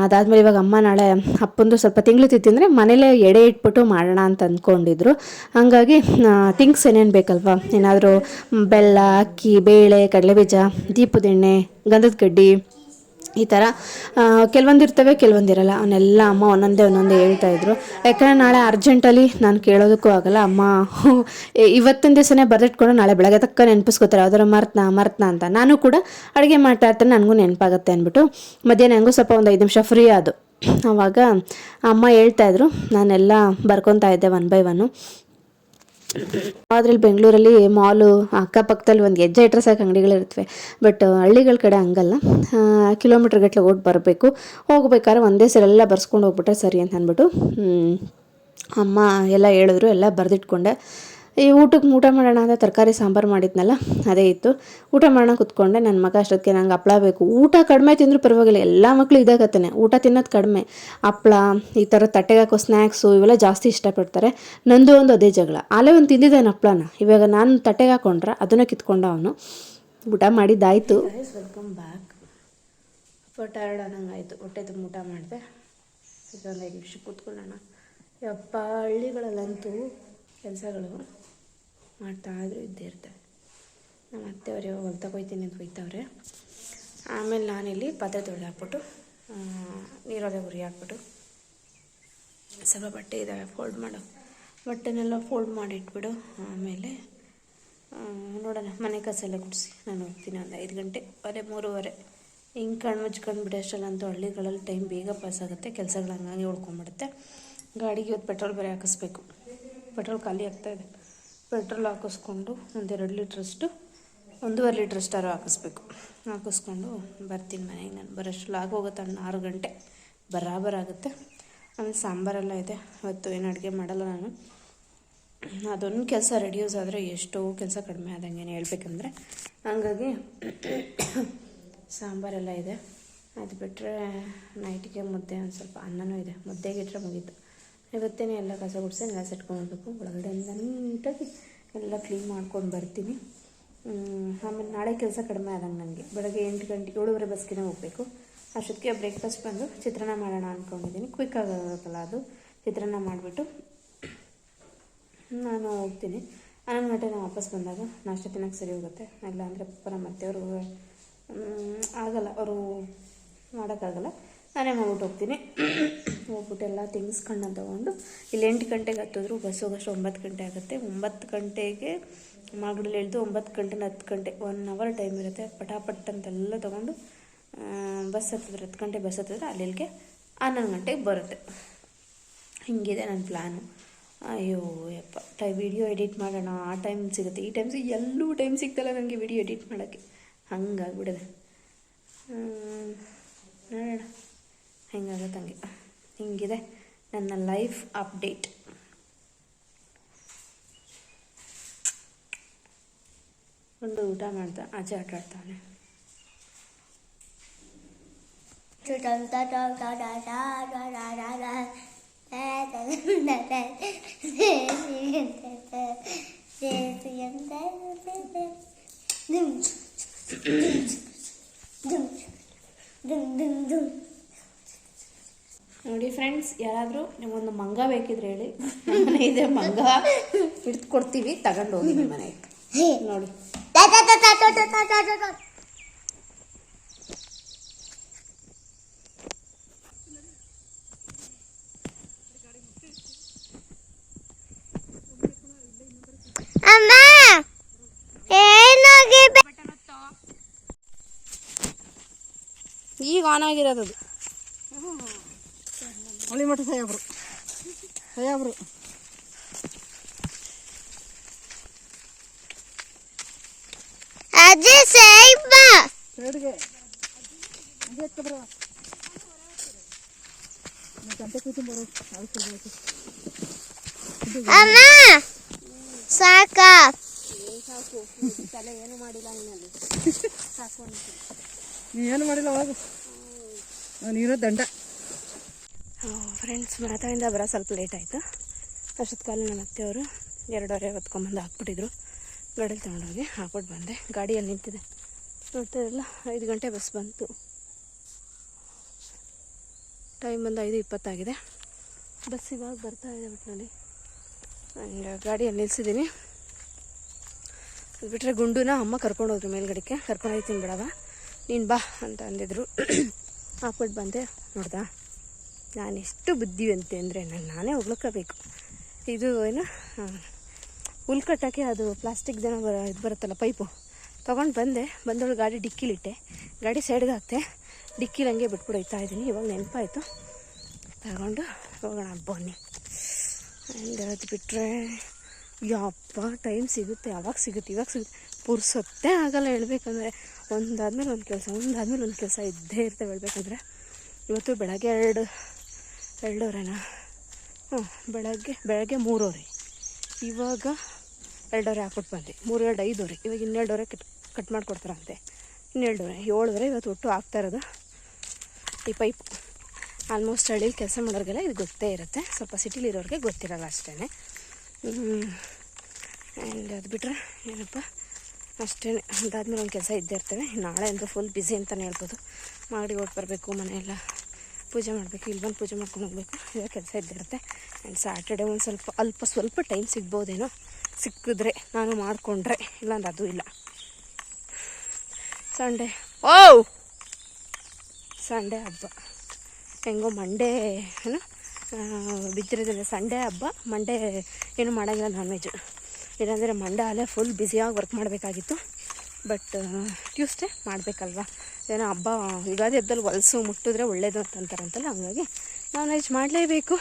ಅದಾದಮೇಲೆ ಇವಾಗ ಅಮ್ಮ ನಾಳೆ ಅಪ್ಪಂದು ಸ್ವಲ್ಪ ತಿಂಗಳು ತಿಂದರೆ ಮನೇಲೇ ಎಡೆ ಇಟ್ಬಿಟ್ಟು ಮಾಡೋಣ ಅಂತ ಅಂದ್ಕೊಂಡಿದ್ರು. ಹಾಗಾಗಿ ಥಿಂಗ್ಸ್ ಏನೇನು ಬೇಕಲ್ವಾ? ಏನಾದರೂ ಬೆಲ್ಲ, ಅಕ್ಕಿ, ಬೇಳೆ, ಕಡಲೆಬೀಜ ದೀಪದೆಣ್ಣೆ ಗಂಧದ ಕಡ್ಡಿ. ಈ ಥರ ಕೆಲವೊಂದು ಇರ್ತವೆ, ಕೆಲವೊಂದು ಇರಲ್ಲ. ಅವನ್ನೆಲ್ಲ ಅಮ್ಮ ಒಂದೊಂದೇ ಒಂದೊಂದೇ ಹೇಳ್ತಾ ಇದ್ರು. ಯಾಕಂದರೆ ನಾಳೆ ಅರ್ಜೆಂಟಲ್ಲಿ ನಾನು ಕೇಳೋದಕ್ಕೂ ಆಗಲ್ಲ. ಅಮ್ಮ ಇವತ್ತಿನ ದಿವಸನೇ ಬರೆದಿಟ್ಕೊಂಡು ನಾಳೆ ಬೆಳಗ್ಗೆ ತಕ್ಕ ನೆನಪಿಸ್ಕೋತಾರೆ. ಅದರ ಮರ್ತನಾ ಮರ್ತನಾ ಅಂತ. ನಾನು ಕೂಡ ಅಡುಗೆ ಮಾಡ್ತಾ ನನಗೂ ನೆನಪಾಗುತ್ತೆ ಅಂದ್ಬಿಟ್ಟು. ಮಧ್ಯಾಹ್ನ ಹೆಂಗೂ ಸ್ವಲ್ಪ ಒಂದು ಐದು ನಿಮಿಷ ಫ್ರೀ ಆದು. ಆವಾಗ ಅಮ್ಮ ಹೇಳ್ತಾ ಇದ್ರು. ನಾನೆಲ್ಲ ಬರ್ಕೊತಾ ಇದ್ದೆ ಒನ್ ಬೈ ಒನ್ನು ಅದ್ರಲ್ಲಿ ಬೆಂಗಳೂರಲ್ಲಿ ಮಾಲು ಅಕ್ಕಪಕ್ಕದಲ್ಲಿ ಒಂದು ಹೆಜ್ಜೆ ಇಟ್ಟರೆ ಸಾಕು ಅಂಗಡಿಗಳಿರ್ತವೆ ಬಟ್ ಹಳ್ಳಿಗಳ ಕಡೆ ಹಂಗಲ್ಲ. ಕಿಲೋಮೀಟ್ರ್ ಗಟ್ಟಲೆ ಓಟ್ ಬರಬೇಕು. ಹೋಗ್ಬೇಕಾದ್ರೆ ಒಂದೇ ಸಲ ಎಲ್ಲ ಬರ್ಸ್ಕೊಂಡು ಹೋಗ್ಬಿಟ್ರೆ ಸರಿ ಅಂತ ಅಂದ್ಬಿಟ್ಟು ಅಮ್ಮ ಎಲ್ಲ ಹೇಳಿದ್ರು, ಎಲ್ಲ ಬರೆದಿಟ್ಕೊಂಡೆ. ಈ ಊಟಕ್ಕೆ ಊಟ ಮಾಡೋಣ ಅಂತ ತರಕಾರಿ ಸಾಂಬಾರು ಮಾಡಿದ್ನಲ್ಲ, ಅದೇ ಇತ್ತು. ಊಟ ಮಾಡೋಣ ಕುತ್ಕೊಂಡೆ ನನ್ನ ಮಗ ಅಷ್ಟೊತ್ತಿಗೆ ನಂಗೆ ಹಪ್ಳ ಬೇಕು. ಊಟ ಕಡಿಮೆ ತಿಂದರೂ ಪರವಾಗಿಲ್ಲ, ಎಲ್ಲ ಮಕ್ಕಳು ಇದಾಗತ್ತಾನೆ. ಊಟ ತಿನ್ನೋದು ಕಡಿಮೆ. ಹಪ್ಳ, ಈ ಥರ ತಟ್ಟೆಗೆ ಹಾಕೋ ಸ್ನ್ಯಾಕ್ಸು ಇವೆಲ್ಲ ಜಾಸ್ತಿ ಇಷ್ಟಪಡ್ತಾರೆ. ನಂದು ಒಂದು ಅದೇ ಜಗಳ. ಆಲೇ ಒಂದು ತಿಂದಿದ್ದಾನೆ ಹಪ್ಳನ. ಇವಾಗ ನಾನು ತಟ್ಟೆಗೆ ಹಾಕೊಂಡ್ರೆ, ಅದನ್ನೇ ಕಿತ್ಕೊಂಡ ಅವನು. ಊಟ ಮಾಡಿದ್ದಾಯಿತು. ವೆಲ್ಕಮ್ ಬ್ಯಾಕ್ ಟಯರ್ಡ್ ಆದಂಗೆ ಆಯಿತು ಹೊಟ್ಟೆ ತುಂಬ ಊಟ ಮಾಡಿದೆ. ಇದೊಂದು ಐದು ನಿಮಿಷ ಕೂತ್ಕೊಳ್ಳೋಣ. ಯಪ್ಪ, ಹಳ್ಳಿಗಳಲ್ಲಂತೂ ಕೆಲಸಗಳು ಮಾಡ್ತಾಯಿದ್ರು ಇದ್ದೇ ಇರ್ತವೆ. ನಮ್ಮ ಅತ್ತೆಯವರು ಹೊಲ್ ತಗೊಯ್ತೀನಿ ಅಂತ ಹೋಗ್ತಾವ್ರೆ ಆಮೇಲೆ ನಾನಿಲ್ಲಿ ಪಾತ್ರೆ ತೊಳೆದು ಹಾಕ್ಬಿಟ್ಟು ನೀರೊಳಗೆ ಉರಿ ಹಾಕ್ಬಿಟ್ಟು ಸ್ವಲ್ಪ ಬಟ್ಟೆ ಇದ್ದಾವೆ ಫೋಲ್ಡ್ ಮಾಡು. ಬಟ್ಟೆನೆಲ್ಲ ಫೋಲ್ಡ್ ಮಾಡಿ ಇಟ್ಬಿಡು ಆಮೇಲೆ ನೋಡೋಣ, ಮನೆ ಕಸ ಎಲ್ಲ ಗುಡಿಸಿ ನಾನು ಹೋಗ್ತೀನಿ ಒಂದು ಐದು ಗಂಟೆ, ಅದೇ ಮೂರುವರೆ. ಹಿಂಗೆ ಕಣ್ಣು ಮುಚ್ಕೊಂಡು ಬಿಡೋಷ್ಟಲ್ಲಂತೂ ಹಳ್ಳಿಗಳಲ್ಲಿ ಟೈಮ್ ಬೇಗ ಪಾಸ್ ಆಗುತ್ತೆ, ಕೆಲಸಗಳು ಹಂಗಾಗಿ ಉಳ್ಕೊಂಬಿಡುತ್ತೆ. ಗಾಡಿಗೆ ಇವತ್ತು ಪೆಟ್ರೋಲ್ ಬೇರೆ ಹಾಕಿಸ್ಬೇಕು. ಪೆಟ್ರೋಲ್ ಖಾಲಿ ಆಗ್ತಾಯಿದೆ ಪೆಟ್ರೋಲ್ ಹಾಕಿಸ್ಕೊಂಡು ಒಂದೆರಡು ಲೀಟ್ರಷ್ಟು, ಒಂದೂವರೆ ಲೀಟ್ರಷ್ಟಾರು ಹಾಕಿಸ್ಬೇಕು. ಹಾಕಿಸ್ಕೊಂಡು ಬರ್ತೀನಿ ಮನೆಗೆ ನಾನು. ಬರೋಷ್ಟ್ರಲ್ಲಿ ಆಗೋಗುತ್ತೆ ಅಣ್ಣ, ಆರು ಗಂಟೆ. ಬರಾಬರ್ ಆಗುತ್ತೆ. ಆಮೇಲೆ ಸಾಂಬಾರೆಲ್ಲ ಇದೆ. ಇವತ್ತು ಏನು ಅಡುಗೆ ಮಾಡಲ್ಲ ನಾನು. ಅದೊಂದು ಕೆಲಸ ರೆಡ್ಯೂಸ್ ಆದರೆ ಎಷ್ಟೋ ಕೆಲಸ ಕಡಿಮೆ ಆದಂಗೆ ಹೇಳ್ಬೇಕಂದ್ರೆ. ಹಂಗಾಗಿ ಸಾಂಬಾರೆಲ್ಲ ಇದೆ. ಅದು ಬಿಟ್ಟರೆ ನೈಟಿಗೆ ಮುದ್ದೆ ಒಂದು ಸ್ವಲ್ಪ ಅನ್ನನೂ ಇದೆ. ಮುದ್ದೆಗೆ ಇಟ್ಟರೆ ಮುಗೀತು. ಇವತ್ತೇನೆ ಎಲ್ಲ ಕಸ ಗುಡಿಸಿ ನೆಲ ಸೆಟ್ಕೊಂಡ್ಬಿಡ್ಬೇಕು ಒಳಗಡೆಯಿಂದ ನೀಟಾಗಿ ಎಲ್ಲ ಕ್ಲೀನ್ ಮಾಡ್ಕೊಂಡು ಬರ್ತೀನಿ. ಆಮೇಲೆ ನಾಳೆ ಕೆಲಸ ಕಡಿಮೆ ಆದಂಗೆ ನನಗೆ ಬೆಳಗ್ಗೆ ಎಂಟು ಗಂಟೆ, ಏಳುವರೆ ಬಸ್ಗೆ ಹೋಗಬೇಕು. ಅಷ್ಟೊತ್ತಿಗೆ ಬ್ರೇಕ್ಫಾಸ್ಟ್ ಬಂದು ಚಿತ್ರಾನ್ನ ಮಾಡೋಣ ಅಂದ್ಕೊಂಡಿದ್ದೀನಿ ಕ್ವಿಕ್ ಆಗೋಕ್ಕಲ್ಲ ಅದು. ಚಿತ್ರಾನ್ನ ಮಾಡಿಬಿಟ್ಟು ನಾನು ಹೋಗ್ತೀನಿ. ಹನ್ನೊಂದು ಗಂಟೆ ನಾನು ವಾಪಸ್ ಬಂದಾಗ ನಾಷ್ಟ ತಿನ್ನೋಕೆ ಸರಿ ಹೋಗುತ್ತೆ. ಇಲ್ಲ ಅಂದರೆ ಪಪ್ಪ ನಮ್ಮ ಅತ್ತೆಯವರು ಆಗಲ್ಲ. ಅವರು ಮಾಡೋಕ್ಕಾಗಲ್ಲ ನಾನೇ ಮಾಡ್ಬಿಟ್ಟು ಹೋಗ್ತೀನಿ. ಹೋಗ್ಬಿಟ್ಟು ಎಲ್ಲ ತಿಂಗ್ಸ್ಕೊಂಡು ತೊಗೊಂಡು, ಇಲ್ಲಿ ಎಂಟು ಗಂಟೆಗೆ ಹತ್ತಿದ್ರು, ಬಸ್ ಹೋಗೋಷ್ಟು ಒಂಬತ್ತು ಗಂಟೆ ಆಗುತ್ತೆ. ಒಂಬತ್ತು ಗಂಟೆಗೆ ಮಾಗಡಲ್ಲಿ ಇಳಿದು ಒಂಬತ್ತು ಗಂಟೆ ಹತ್ತು ಗಂಟೆ ಒನ್ ಅವರ್ ಟೈಮ್ ಇರುತ್ತೆ. ಪಟಾಪಟ್ ಅಂತೆಲ್ಲ ತೊಗೊಂಡು ಬಸ್ ಹತ್ತಿದ್ರೆ ಹತ್ತು ಗಂಟೆ ಬಸ್ ಹತ್ತಿದ್ರೆ ಅಲ್ಲಿಗೆ ಹನ್ನೊಂದು ಗಂಟೆಗೆ ಬರುತ್ತೆ. ಹಿಂಗಿದೆ ನನ್ನ ಪ್ಲ್ಯಾನು ಅಯ್ಯೋ, ಯಪ್ಪ. ಟೈ ವಿಡಿಯೋ ಎಡಿಟ್ ಮಾಡೋಣ. ಆ ಟೈಮ್ ಸಿಗುತ್ತೆ. ಈ ಟೈಮ್ ಎಲ್ಲೂ ಟೈಮ್ ಸಿಗ್ತಲ್ಲ ನನಗೆ ವಿಡಿಯೋ ಎಡಿಟ್ ಮಾಡೋಕ್ಕೆ. ಹಂಗಾಗ್ಬಿಡಿದೆ. ನೋಡೋಣ. ಹೆಂಗಾಗುತ್ತೆ ಹಂಗೆ ಹಿಂಗಿದೆ ನನ್ನ ಲೈಫ್ ಅಪ್ಡೇಟ್ ಒಂದು ಊಟ ಮಾಡ್ತಾ ಆಚೆ ಆಟ ಆಡ್ತಾನೆ ನೋಡಿ ಫ್ರೆಂಡ್ಸ್ ಯಾರಾದರೂ ನಿಮಗೊಂದು ಮಂಗ ಬೇಕಿದ್ರೆ ಹೇಳಿ. ಮನೆ ಇದೆ ಮಂಗ. ಹಿಡ್ದು ಕೊಡ್ತೀವಿ ತಗೊಂಡು ಹೋಗಿ ನಿಮ್ಮ ಮನೆಗೆ ನೋಡಿ. ಈಗ ಆನ್ ಆಗಿರೋದು ಅದು ಹಳಿ ಮಠ ಸಾಹೇಬ್ರು ಸಾಹೇಬ್ರು ಅಜ್ಜಿ ಸಾಯಿಬ ಸೈಡ್ಗೆ ಇದಕ್ಕೆ ಬರೋ ಗಂಟೆ ಕೂತು ಬರೋ ಅವಶ್ಯಕ ಅಮ್ಮ ಸಾಕ ನೀ ಏನು ಮಾಡಿಲ್ಲ ಹೋಗು ನೀರೋ ದಂಡ ಫ್ರೆಂಡ್ಸ್ ಮಾತಾಡಿಂದ ಬರೋ ಸ್ವಲ್ಪ ಲೇಟ್ ಆಯಿತು. ಅಷ್ಟೊತ್ತು ಕಾಲ ನಮ್ಮ ಅತ್ತೆಯವರು ಎರಡೂವರೆ ಹೊತ್ಕೊಂಬಂದು ಹಾಕ್ಬಿಟ್ಟಿದ್ರು. ಗಾಡಿಯಲ್ಲಿ ತೊಗೊಂಡೋಗಿ ಹಾಕ್ಬಿಟ್ಟು ಬಂದೆ. ಗಾಡಿಯಲ್ಲಿ ನಿಂತಿದೆ ನೋಡ್ತಿರಲ್ಲ ಐದು ಗಂಟೆ ಬಸ್ ಬಂತು. ಟೈಮ್ ಬಂದು ಐದು ಇಪ್ಪತ್ತಾಗಿದೆ. ಬಸ್ ಇವಾಗ ಬರ್ತಾ ಇದೆ ಒಟ್ಟಿನಲ್ಲಿ ಆ್ಯಂಡ್ ಗಾಡಿಯಲ್ಲಿ ನಿಲ್ಸಿದ್ದೀನಿ. ಅದು ಬಿಟ್ಟರೆ ಗುಂಡುನ ಅಮ್ಮ ಕರ್ಕೊಂಡೋದ್ರು ಮೇಲ್ಗಡೆಗೆ. ಕರ್ಕೊಂಡು ಹೋಗ್ತೀನಿ ಬಿಡವ ನೀನು ಬಾ ಅಂತ ಅಂದಿದ್ರು. ಹಾಕ್ಬಿಟ್ಟು ಬಂದೆ. ನೋಡ್ದಾ? ನಾನು ಎಷ್ಟು ಬುದ್ಧಿವಂತೆ ಅಂದರೆ ನಾನು ನಾನೇ ಉಳ್ಕೋಬೇಕು. ಇದು ಏನು ಹುಲ್ ಕಟ್ಟೋಕ್ಕೆ ಅದು ಪ್ಲಾಸ್ಟಿಕ್ ಜನ ಬರ, ಇದು ಬರುತ್ತಲ್ಲ ಪೈಪು. ತೊಗೊಂಡು ಬಂದೆ ಬಂದೊಳಗೆ ಗಾಡಿ ಡಿಕ್ಕಿಲಿಟ್ಟೆ. ಗಾಡಿ ಸೈಡ್ಗೆ ಹಾಕ್ತೆ. ಡಿಕ್ಕಿಲಿ ಹಂಗೆ ಬಿಟ್ಬಿಡು ಹೋಗ್ತಾ ಇದ್ದೀನಿ ಇವಾಗ ನೆನಪಾಯಿತು. ತಗೊಂಡು ಹೋಗೋಣ, ಬನ್ನಿ. ಆ್ಯಂಡ್ ಅದು ಬಿಟ್ಟರೆ ಯಪ್ಪ, ಟೈಮ್ ಸಿಗುತ್ತೆ ಯಾವಾಗ ಸಿಗುತ್ತೆ, ಇವಾಗ ಸಿಗುತ್ತೆ. ಪುರ್ಸೊತ್ತೇ ಆಗಲ್ಲ ಹೇಳ್ಬೇಕಂದ್ರೆ. ಒಂದಾದ್ಮೇಲೆ ಒಂದು ಕೆಲಸ, ಒಂದಾದ್ಮೇಲೆ ಒಂದು ಕೆಲಸ ಇದ್ದೇ ಇರ್ತವೆ ಹೇಳ್ಬೇಕಂದ್ರೆ. ಇವತ್ತು ಬೆಳಗ್ಗೆ ಎರಡು ಎರಡೂವರೆನಾ? ಹ್ಞೂ ಬೆಳಗ್ಗೆ ಬೆಳಗ್ಗೆ ಮೂರೂವರೆ. ಇವಾಗ ಎರಡೂವರೆ ಹಾಕ್ಬಿಟ್ಟು ಬಂದೆ. ಮೂರು ಎರಡು ಐದೂವರೆ. ಇವಾಗ ಇನ್ನೆರಡೂವರೆ ಕಟ್ ಕಟ್ ಮಾಡಿಕೊಡ್ತಾರಂತೆ. ಇನ್ನೆರಡೂವರೆ, ಏಳುವರೆ ಇವತ್ತು ಒಟ್ಟು ಆಗ್ತಾ ಇರೋದು. ಈ ಪೈಪ್ ಆಲ್ಮೋಸ್ಟ್ ಹಳ್ಳಿಲಿ ಕೆಲಸ ಮಾಡೋರಿಗೆಲ್ಲ ಇದು ಗೊತ್ತೇ ಇರುತ್ತೆ. ಸ್ವಲ್ಪ ಸಿಟಿಲಿ ಇರೋರಿಗೆ ಗೊತ್ತಿರಲ್ಲ ಅಷ್ಟೇ ಆ್ಯಂಡ್ ಅದು ಬಿಟ್ಟರೆ ಏನಪ್ಪ? ಅಷ್ಟೇ ಅದಾದ್ಮೇಲೆ ಒಂದು ಕೆಲಸ ಇದ್ದೇ ಇರ್ತೇವೆ. ನಾಳೆ ಅಂತೂ ಫುಲ್ ಬ್ಯುಸಿ ಅಂತಲೇ ಹೇಳ್ಬೋದು. ಮಾಡಿ ಹೋಗಿ ಬರಬೇಕು ಮನೆಯೆಲ್ಲ. ಪೂಜೆ ಮಾಡಬೇಕು, ಇಲ್ಲಿ ಬಂದು ಪೂಜೆ ಮಾಡ್ಕೊಂಡು ಹೋಗ್ಬೇಕು. ಇವಾಗ ಕೆಲಸ ಇದ್ದಿರುತ್ತೆ. ಆ್ಯಂಡ್ ಸ್ಯಾಟರ್ಡೆ ಒಂದು ಸ್ವಲ್ಪ, ಅಲ್ಪ ಸ್ವಲ್ಪ ಟೈಮ್ ಸಿಗ್ಬೋದೇನೋ? ಸಿಕ್ಕಿದ್ರೆ ನಾನು ಮಾಡಿಕೊಂಡ್ರೆ, ಇಲ್ಲಾಂದ್ರೆ ಅದು ಇಲ್ಲ. ಸಂಡೇ ಓ ಸಂಡೇ ಹಬ್ಬ. ಹೆಂಗೋ ಮಂಡೇ ಏನು? ಬಿದ್ದಿರೋದಿಲ್ಲ ಸಂಡೇ ಹಬ್ಬ ಮಂಡೇ ಏನು ಮಾಡೋಂಗಿಲ್ಲ ನಾನ್ ವೆಜ್ ಇಲ್ಲಾಂದರೆ ಮಂಡೇ ಅಲ್ಲೇ ಫುಲ್ ಬ್ಯುಸಿಯಾಗಿ ವರ್ಕ್ ಮಾಡಬೇಕಾಗಿತ್ತು. ಬಟ್ ಟ್ಯೂಸ್ಡೇ ಮಾಡಬೇಕಲ್ವ? ಏನೋ ಹಬ್ಬ ಯುಗಾದಿ ಹಬ್ಬದಲ್ಲಿ ಹೊಲಸು ಮುಟ್ಟಿದ್ರೆ ಒಳ್ಳೇದು ಅಂತ ಅಂತಾರಂತಲ್ಲ, ಹಂಗಾಗಿ ನಾನ್ ವೆಜ್ ಮಾಡಲೇಬೇಕು.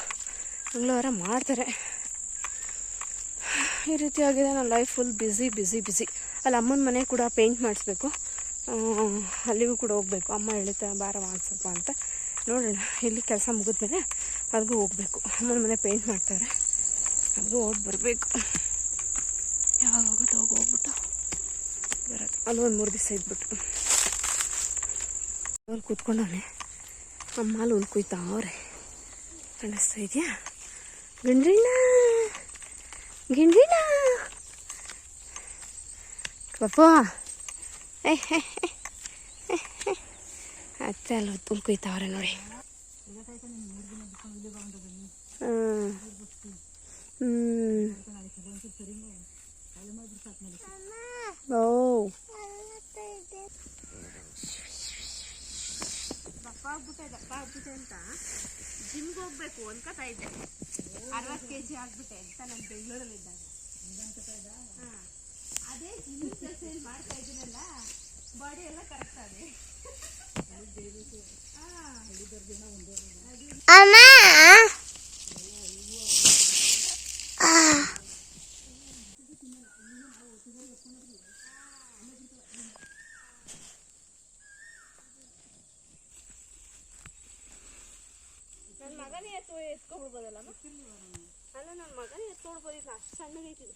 ಮಂಗಳವಾರ ಮಾಡ್ತಾರೆ. ಈ ರೀತಿಯಾಗಿದೆ ನನ್ನ life full busy busy busy ಅಲ್ಲಿ ಅಮ್ಮನ ಮನೆ ಕೂಡ ಪೇಂಟ್ ಮಾಡಿಸ್ಬೇಕು. ಅಲ್ಲಿಗೂ ಕೂಡ ಹೋಗ್ಬೇಕು. ಅಮ್ಮ ಹೇಳ್ತಾ ಬಾರ ಮಾಡಿಸಪ್ಪ ಅಂತ. ನೋಡೋಣ, ಇಲ್ಲಿ ಕೆಲಸ ಮುಗಿದ್ಮೇಲೆ ಅಲ್ಲಿಗೂ ಹೋಗಬೇಕು. ಅಮ್ಮನ ಮನೆ ಪೇಂಟ್ ಮಾಡ್ತಾರೆ. ಅಲ್ಲಿಗೂ ಹೋಗಿ ಬರಬೇಕು. ಯಾವಾಗ ಹೋಗುತ್ತೋ ಹೋಗಿ ಹೋಗ್ಬಿಟ್ಟು ಬರೋದು. ಅಲ್ಲಿ ಒಂದು ಮೂರು ದಿವಸ ಇದ್ಬಿಟ್ಟು. ಅಲ್ಲಿ ಕೂತ್ಕೊಂಡವನೆ. ಅಮ್ಮ ಅಲ್ಲಿ ಹುಲ್ ಕುಯ್ತಾವ್ರೆ ಕಾಣಿಸ್ತಾ ಇದೆಯಾ? ಗಿಂಡ್ರಿನ? ಗಿಂಡ್ರಿನ? ಪಪ್ಪ. ಏ. ಅತ್ತೆ ಅಲ್ಲಿ ಹುಲ್ ಕುಯ್ತಾವ್ರೆ ನೋಡಿ ಹ್ಮ್. ಹ್ಮ್. ಓ ದಪ್ಪ ಆಗ್ಬಿಟ್ಟೆ ದಪ್ಪ ಆಗ್ಬಿಟ್ಟೆ ಅಂತ ಹೋಗ್ಬೇಕು ಅನ್ಕೋತಾ ಇದ್ದೆ ಅರವತ್ತು ಕೆ ಜಿ ಆಗ್ಬಿಟ್ಟೆ ಅಂತ ನಾನು ಬೆಂಗಳೂರಲ್ಲಿ ಇದ್ದಾಗ. ಹಾ. ಅದೇ ಕೆಲಸ ಮಾಡ್ತಾ ಇದ್ದೀನಲ್ಲ ಬಾಡಿ ಎಲ್ಲ ಕರೆಕ್ಟ್ ಆಗಿದೆ ಅಮ್ಮ ನನ್ನ ಮಗನೇ ಎತ್ತು ಎತ್ಕೊಬಿಡ್ಬೋದಲ್ಲ ಅಲ್ಲ ನನ್ನ ಮಗನೇ ಎತ್ಕೊಳ್ಬೋದಿತ್ತು ಅಷ್ಟು ಸಣ್ಣಗೈತಿ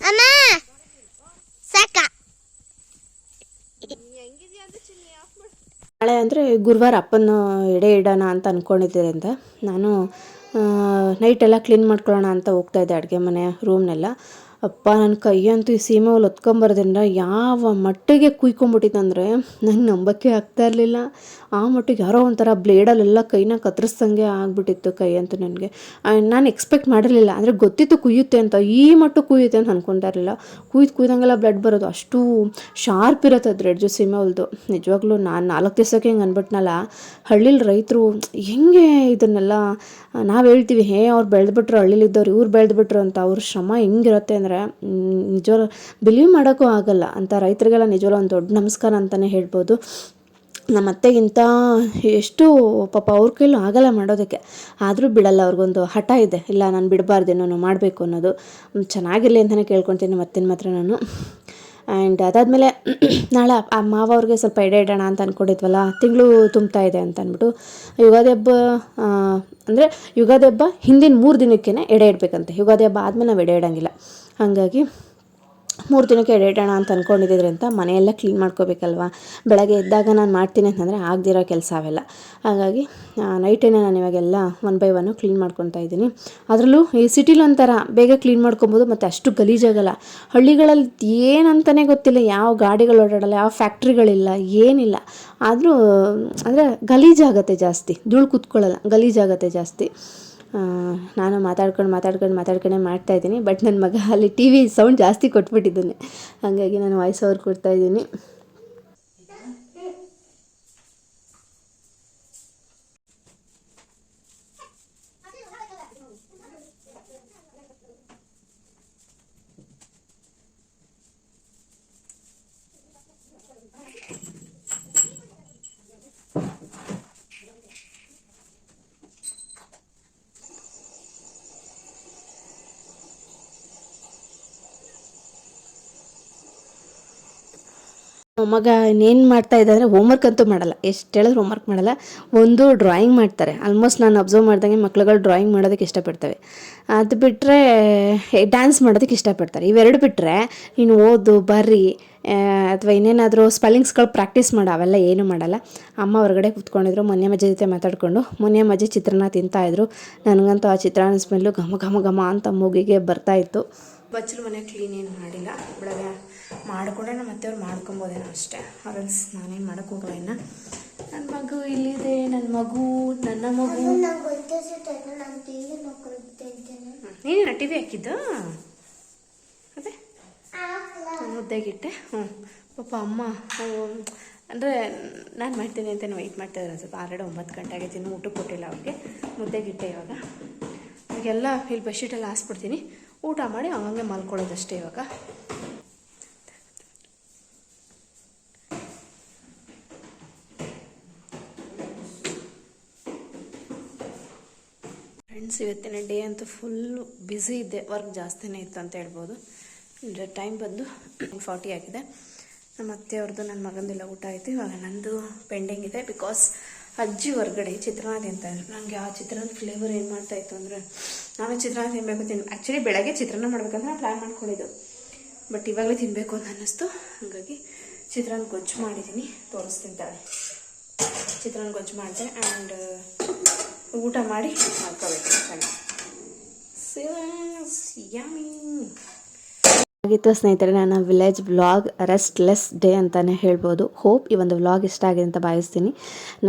ಅಮ್ಮ ಸಾಕ? ನಾಳೆ ಅಂದರೆ ಗುರುವಾರ ಅಪ್ಪನ ಎಡೆ ಇಡೋಣ ಅಂತ ಅಂದ್ಕೊಂಡಿದ್ದರಿಂದ ನಾನು ನೈಟೆಲ್ಲ ಕ್ಲೀನ್ ಮಾಡ್ಕೊಳ್ಳೋಣ ಅಂತ ಹೋಗ್ತಾಯಿದ್ದೆ ಅಡುಗೆ ಮನೆ ರೂಮ್ನೆಲ್ಲ ಅಪ್ಪ ನನ್ನ ಕೈಯಂತೂ ಈ ಸೀಮೆ ಹುಲ್ ಹೊತ್ಕೊಂಬರೋದ್ರಿಂದ ಯಾವ ಮಟ್ಟಿಗೆ ಕುಯ್ಕೊಂಬಿಟ್ಟಿತ್ತಂದರೆ ನಂಗೆ ನಂಬಕ್ಕೆ ಆಗ್ತಾ ಇರಲಿಲ್ಲ. ಆ ಮಟ್ಟಿಗೆ ಯಾರೋ ಒಂಥರ ಬ್ಲೇಡಲ್ಲೆಲ್ಲ ಕೈನ ಕತ್ತರಿಸ್ದಂಗೆ ಆಗಿಬಿಟ್ಟಿತ್ತು ಕೈ ಅಂತೂ ನನಗೆ ನಾನು ಎಕ್ಸ್ಪೆಕ್ಟ್ ಮಾಡಿರಲಿಲ್ಲ. ಅಂದರೆ ಗೊತ್ತಿತ್ತು ಕುಯ್ಯುತ್ತೆ ಅಂತ, ಈ ಮಟ್ಟು ಕುಯ್ಯುತ್ತೆ ಅಂತ ಅನ್ಕೊತಾ ಇರಲಿಲ್ಲ. ಕುಯ್ದು ಕುಯ್ದಂಗೆಲ್ಲ ಬ್ಲಡ್ ಬರೋದು ಅಷ್ಟು ಶಾರ್ಪ್ ಇರುತ್ತೆ ಅದು ರೆಡ್ಜು ಸೀಮೆ ಹೊಲ್ದು ನಿಜವಾಗ್ಲೂ ನಾನು ನಾಲ್ಕು ದಿವಸಕ್ಕೆ ಹಿಂಗೆ ಅಂದ್ಬಿಟ್ನಲ್ಲ ಹಳ್ಳಿಲಿ ರೈತರು ಹೆಂಗೆ ಇದನ್ನೆಲ್ಲ ನಾವು ಹೇಳ್ತೀವಿ, ಹೇ, ಅವ್ರು ಬೆಳೆದ್ಬಿಟ್ರು ಹಳ್ಳಿಲಿದ್ದವ್ರು ಇವ್ರು ಬೆಳೆದ್ಬಿಟ್ರು ಅಂತ ಅವ್ರ ಶ್ರಮ ಹೆಂಗಿರುತ್ತೆ ಅಂದರೆ ನಿಜವಾಗ್ಲೂ ಬಿಲೀವ್ ಮಾಡೋಕ್ಕೂ ಆಗಲ್ಲ. ಅಂತ ರೈತರಿಗೆಲ್ಲ ನಿಜವಾಗ್ಲೂ ಒಂದು ದೊಡ್ಡ ನಮಸ್ಕಾರ ಅಂತಲೇ ಹೇಳ್ಬೋದು. ನಮ್ಮ ಅತ್ತೆಗಿಂತ ಎಷ್ಟು ಪಾಪ ಅವ್ರ ಕೈಲೂ ಆಗಲ್ಲ ಮಾಡೋದಕ್ಕೆ. ಆದರೂ ಬಿಡಲ್ಲ, ಅವ್ರಿಗೊಂದು ಹಠ ಇದೆ. ಇಲ್ಲ, ನಾನು ಬಿಡಬಾರ್ದೇನೋ ಮಾಡಬೇಕು ಅನ್ನೋದು. ಚೆನ್ನಾಗಿರಲಿ ಅಂತಲೇ ಕೇಳ್ಕೊತೀನಿ ಮತ್ತಿನ ಮಾತ್ರ ನಾನು. ಆ್ಯಂಡ್ ಅದಾದಮೇಲೆ ನಾಳೆ ಆ ಮಾವ ಅವ್ರಿಗೆ ಸ್ವಲ್ಪ ಎಡೆ ಇಡೋಣ ಅಂತ ಅಂದ್ಕೊಂಡಿದ್ವಲ್ಲ ತಿಂಗಳು ತುಂಬ್ತಾ ಇದೆ ಅಂತ ಅಂದ್ಬಿಟ್ಟು ಯುಗಾದಿ ಹಬ್ಬ ಅಂದರೆ ಯುಗಾದಿ ಹಬ್ಬ ಹಿಂದಿನ ಮೂರು ದಿನಕ್ಕೇ ಎಡೆ ಇಡಬೇಕಂತೆ. ಯುಗಾದಿ ಹಬ್ಬ ಆದಮೇಲೆ ನಾವು ಎಡೆ ಇಡೋಂಗಿಲ್ಲ. ಹಾಗಾಗಿ ಮೂರು ದಿನಕ್ಕೆ ಎಡೆಡೋಣ ಅಂತ ಅಂದ್ಕೊಂಡಿದ್ದಿದ್ರೆ ಅಂತ ಮನೆಯೆಲ್ಲ ಕ್ಲೀನ್ ಮಾಡ್ಕೋಬೇಕಲ್ವ? ಬೆಳಗ್ಗೆ ಎದ್ದಾಗ ನಾನು ಮಾಡ್ತೀನಿ ಅಂತಂದರೆ ಆಗದಿರೋ ಕೆಲಸ ಅವೆಲ್ಲ. ಹಾಗಾಗಿ ನೈಟೇನೆ ನಾನು ಇವಾಗೆಲ್ಲ ಒನ್ ಬೈ ಒನ್ನು ಕ್ಲೀನ್ ಮಾಡ್ಕೊತಾ ಇದ್ದೀನಿ. ಅದರಲ್ಲೂ ಈ ಸಿಟಿಲಿ ಒಂಥರ ಬೇಗ ಕ್ಲೀನ್ ಮಾಡ್ಕೊಬೋದು, ಮತ್ತು ಅಷ್ಟು ಗಲೀಜಾಗಲ್ಲ. ಹಳ್ಳಿಗಳಲ್ಲಿ ಏನಂತಲೇ ಗೊತ್ತಿಲ್ಲ, ಯಾವ ಗಾಡಿಗಳು ಓಡಾಡಲ್ಲ, ಯಾವ ಫ್ಯಾಕ್ಟ್ರಿಗಳಿಲ್ಲ, ಏನಿಲ್ಲ. ಆದರೂ, ಅಂದರೆ ಗಲೀಜಾಗತ್ತೆ ಜಾಸ್ತಿ. ಧೂಳು ಕೂತ್ಕೊಳ್ಳಲ್ಲ, ಗಲೀಜಾಗತ್ತೆ ಜಾಸ್ತಿ. ನಾನು ಮಾತಾಡ್ಕೊಂಡು ಮಾತಾಡ್ಕೊಂಡು ಮಾತಾಡ್ಕೊಂಡೇ ಮಾಡ್ತಾಯಿದ್ದೀನಿ ಬಟ್ ನನ್ನ ಮಗ ಅಲ್ಲಿ ಟಿ ವಿ ಸೌಂಡ್ ಜಾಸ್ತಿ ಕೊಟ್ಬಿಟ್ಟಿದ್ದಾನೆ. ಹಾಗಾಗಿ ನಾನು ವಾಯ್ಸ್ ಓವರ್ ಕೊಡ್ತಾಯಿದ್ದೀನಿ ಮಗ ಇನ್ನೇನು ಮಾಡ್ತಾ ಇದ್ದ ಅಂದರೆ ಹೋಮ್ವರ್ಕ್ ಅಂತೂ ಮಾಡಲ್ಲ. ಎಷ್ಟು ಹೇಳಿದ್ರು ಹೋಮ್ವರ್ಕ್ ಮಾಡಲ್ಲ. ಒಂದು ಡ್ರಾಯಿಂಗ್ ಮಾಡ್ತಾರೆ. ಆಲ್ಮೋಸ್ಟ್ ನಾನು ಅಬ್ಸರ್ವ್ ಮಾಡ್ದಂಗೆ ಮಕ್ಳುಗಳು ಡ್ರಾಯಿಂಗ್ ಮಾಡೋದಕ್ಕೆ ಇಷ್ಟಪಡ್ತವೆ. ಅದು ಬಿಟ್ಟರೆ ಡ್ಯಾನ್ಸ್ ಮಾಡೋದಕ್ಕೆ ಇಷ್ಟಪಡ್ತಾರೆ. ಇವೆರಡು ಬಿಟ್ಟರೆ ನೀನು ಓದು, ಬರ್ರಿ ಅಥವಾ ಇನ್ನೇನಾದರೂ ಸ್ಪೆಲ್ಲಿಂಗ್ಸ್ಗಳು ಪ್ರಾಕ್ಟೀಸ್ ಮಾಡೋ. ಅವೆಲ್ಲ ಏನೂ ಮಾಡಲ್ಲ. ಅಮ್ಮ ಹೊರಗಡೆ ಕೂತ್ಕೊಂಡಿದ್ರು, ಮೊನ್ನೆ ಮಜ್ಜಿ ಜೊತೆ ಮಾತಾಡಿಕೊಂಡು, ಮೊನ್ನೆ ಮಜ್ಜೆ ಚಿತ್ರಾನ್ನ ತಿಂತಾಯಿದ್ರು ನನಗಂತೂ ಆ ಚಿತ್ರಾನ್ನ ಸ್ಮೆಲ್ಲು ಘಮ ಘಮ ಘಮ ಅಂತ ಮೂಗಿಗೆ ಬರ್ತಾಯಿತ್ತು ಬಚ್ಚಲು ಮನೆ ಕ್ಲೀನ್ ಏನು ಮಾಡಿಲ್ಲ. ಬೆಳಗ್ಗೆ ಮಾಡಿಕೊಂಡ್ರೆ ನಮ್ಮ ಅತ್ತೆಯವ್ರು ಮಾಡ್ಕೊಬೋದೇನೋ ಅಷ್ಟೇ. ಅದ್ರಲ್ಲಿ ನಾನೇನು ಮಾಡೋಕ್ಕೆ ಹೋಗಲ್ಲ ಇನ್ನು. ನನ್ನ ಮಗು ಇಲ್ಲಿದೆ ನನ್ನ ಮಗು ನನ್ನ ಮಗು. ನಾನು ನೀನೇನ ಟಿ ವಿ ಹಾಕಿದ್ದು? ಅದೇ. ಮುದ್ದೆಗಿಟ್ಟೆ ಹ್ಞೂ ಪಾಪ ಅಮ್ಮ ಅಂದರೆ ನಾನು ಮಾಡ್ತೀನಿ ಅಂತ ವೆಯ್ಟ್ ಮಾಡ್ತಾ ಇದ್ದಾರೆ ಸ್ವಲ್ಪ ಆಲ್ರೆಡಿ ಒಂಬತ್ತು ಗಂಟೆ ಆಗೈತಿ ಇನ್ನೂ ಊಟಕ್ಕೆ ಕೊಟ್ಟಿಲ್ಲ ಅವ್ರಿಗೆ. ಮುದ್ದೆಗಿಟ್ಟೆ ಇವಾಗ. ಇವಾಗೆಲ್ಲ ಇಲ್ಲಿ ಬೆಡ್ಶೀಟೆಲ್ಲ ಹಾಸ್ಬಿಡ್ತೀನಿ. ಊಟ ಮಾಡಿ ಹಂಗಂಗೆ ಮಲ್ಕೊಳ್ಳೋದಷ್ಟೇ ಇವಾಗ. ಫ್ರೆಂಡ್ಸ್ ಇವತ್ತಿನ ಡೇ ಅಂತೂ ಫುಲ್ಲು ಬ್ಯುಸಿ ಇದ್ದೆ. ವರ್ಕ್ ಜಾಸ್ತಿನೇ ಇತ್ತು ಅಂತ ಹೇಳ್ಬೋದು. ಟೈಮ್ ಬಂದು ಫಾರ್ಟಿ ಆಗಿದೆ. ನಮ್ಮ ಅತ್ತೆಯವ್ರದ್ದು ನನ್ನ ಮಗಂದೆಲ್ಲ ಊಟ ಆಯಿತು. ಇವಾಗ ನಂದು ಪೆಂಡಿಂಗ್ ಇದೆ ಬಿಕಾಸ್ ಅಜ್ಜಿ ಹೊರಗಡೆ, ಚಿತ್ರಾನ್ನ ತಿಂತಾಯಿದ್ರು ನನಗೆ ಆ ಚಿತ್ರಾನ್ನ ಫ್ಲೇವರ್ ಏನು ಮಾಡ್ತಾ ಇತ್ತು ಅಂದರೆ ನಾನು ಚಿತ್ರಾನ್ನ ತಿನ್ನಬೇಕು ತಿನ್ ಆ್ಯಕ್ಚುಲಿ ಬೆಳಗ್ಗೆ ಚಿತ್ರಾನ್ನ ಮಾಡ್ಬೇಕಂದ್ರೆ ನಾನು ಪ್ಲ್ಯಾನ್ ಮಾಡ್ಕೊಂಡಿದ್ದು. ಬಟ್ ಇವಾಗಲೇ ತಿನ್ನಬೇಕು ಅಂತ ಅನ್ನಿಸ್ತು. ಹಾಗಾಗಿ ಚಿತ್ರಾನ್ನ ಗೊಜ್ಜು ಮಾಡಿದ್ದೀನಿ. ತೋರಿಸ್ತೀನಿ ಚಿತ್ರಾನ್ನ ಗೊಜ್ಜು ಮಾಡಿದೆ. ಆ್ಯಂಡ್ ಊಟ ಮಾಡಿ ಮಾಡ್ಕೋಬೇಕು ಚೆನ್ನಾಗಿ. ಯಮಿ ಆಗಿತ್ತು ಸ್ನೇಹಿತರೆ ನನ್ನ ವಿಲೇಜ್ ವ್ಲಾಗ್ ರೆಸ್ಟ್ಲೆಸ್ ಡೇ ಅಂತಲೇ ಹೇಳ್ಬೋದು. ಹೋಪ್ ಈ ಒಂದು ವ್ಲಾಗ್ ಇಷ್ಟ ಆಗಿದೆ ಅಂತ ಭಾವಿಸ್ತೀನಿ.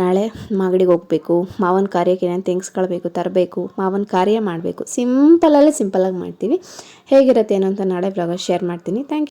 ನಾಳೆ ಮಾಗಡಿಗೆ ಹೋಗಬೇಕು ಮಾವನ ಕಾರ್ಯಕ್ಕೆ ಏನೇನು ಥಿಂಗ್ಸ್ಗಳು ಬೇಕು ತರಬೇಕು ಮಾವನ ಕಾರ್ಯ ಮಾಡಬೇಕು. ಸಿಂಪಲಲ್ಲೇ ಸಿಂಪಲಾಗಿ ಮಾಡ್ತೀವಿ. ಹೇಗಿರುತ್ತೆ ಏನು ಅಂತ ನಾಳೆ ವ್ಲಾಗ ಶೇರ್ ಮಾಡ್ತೀನಿ. Thank you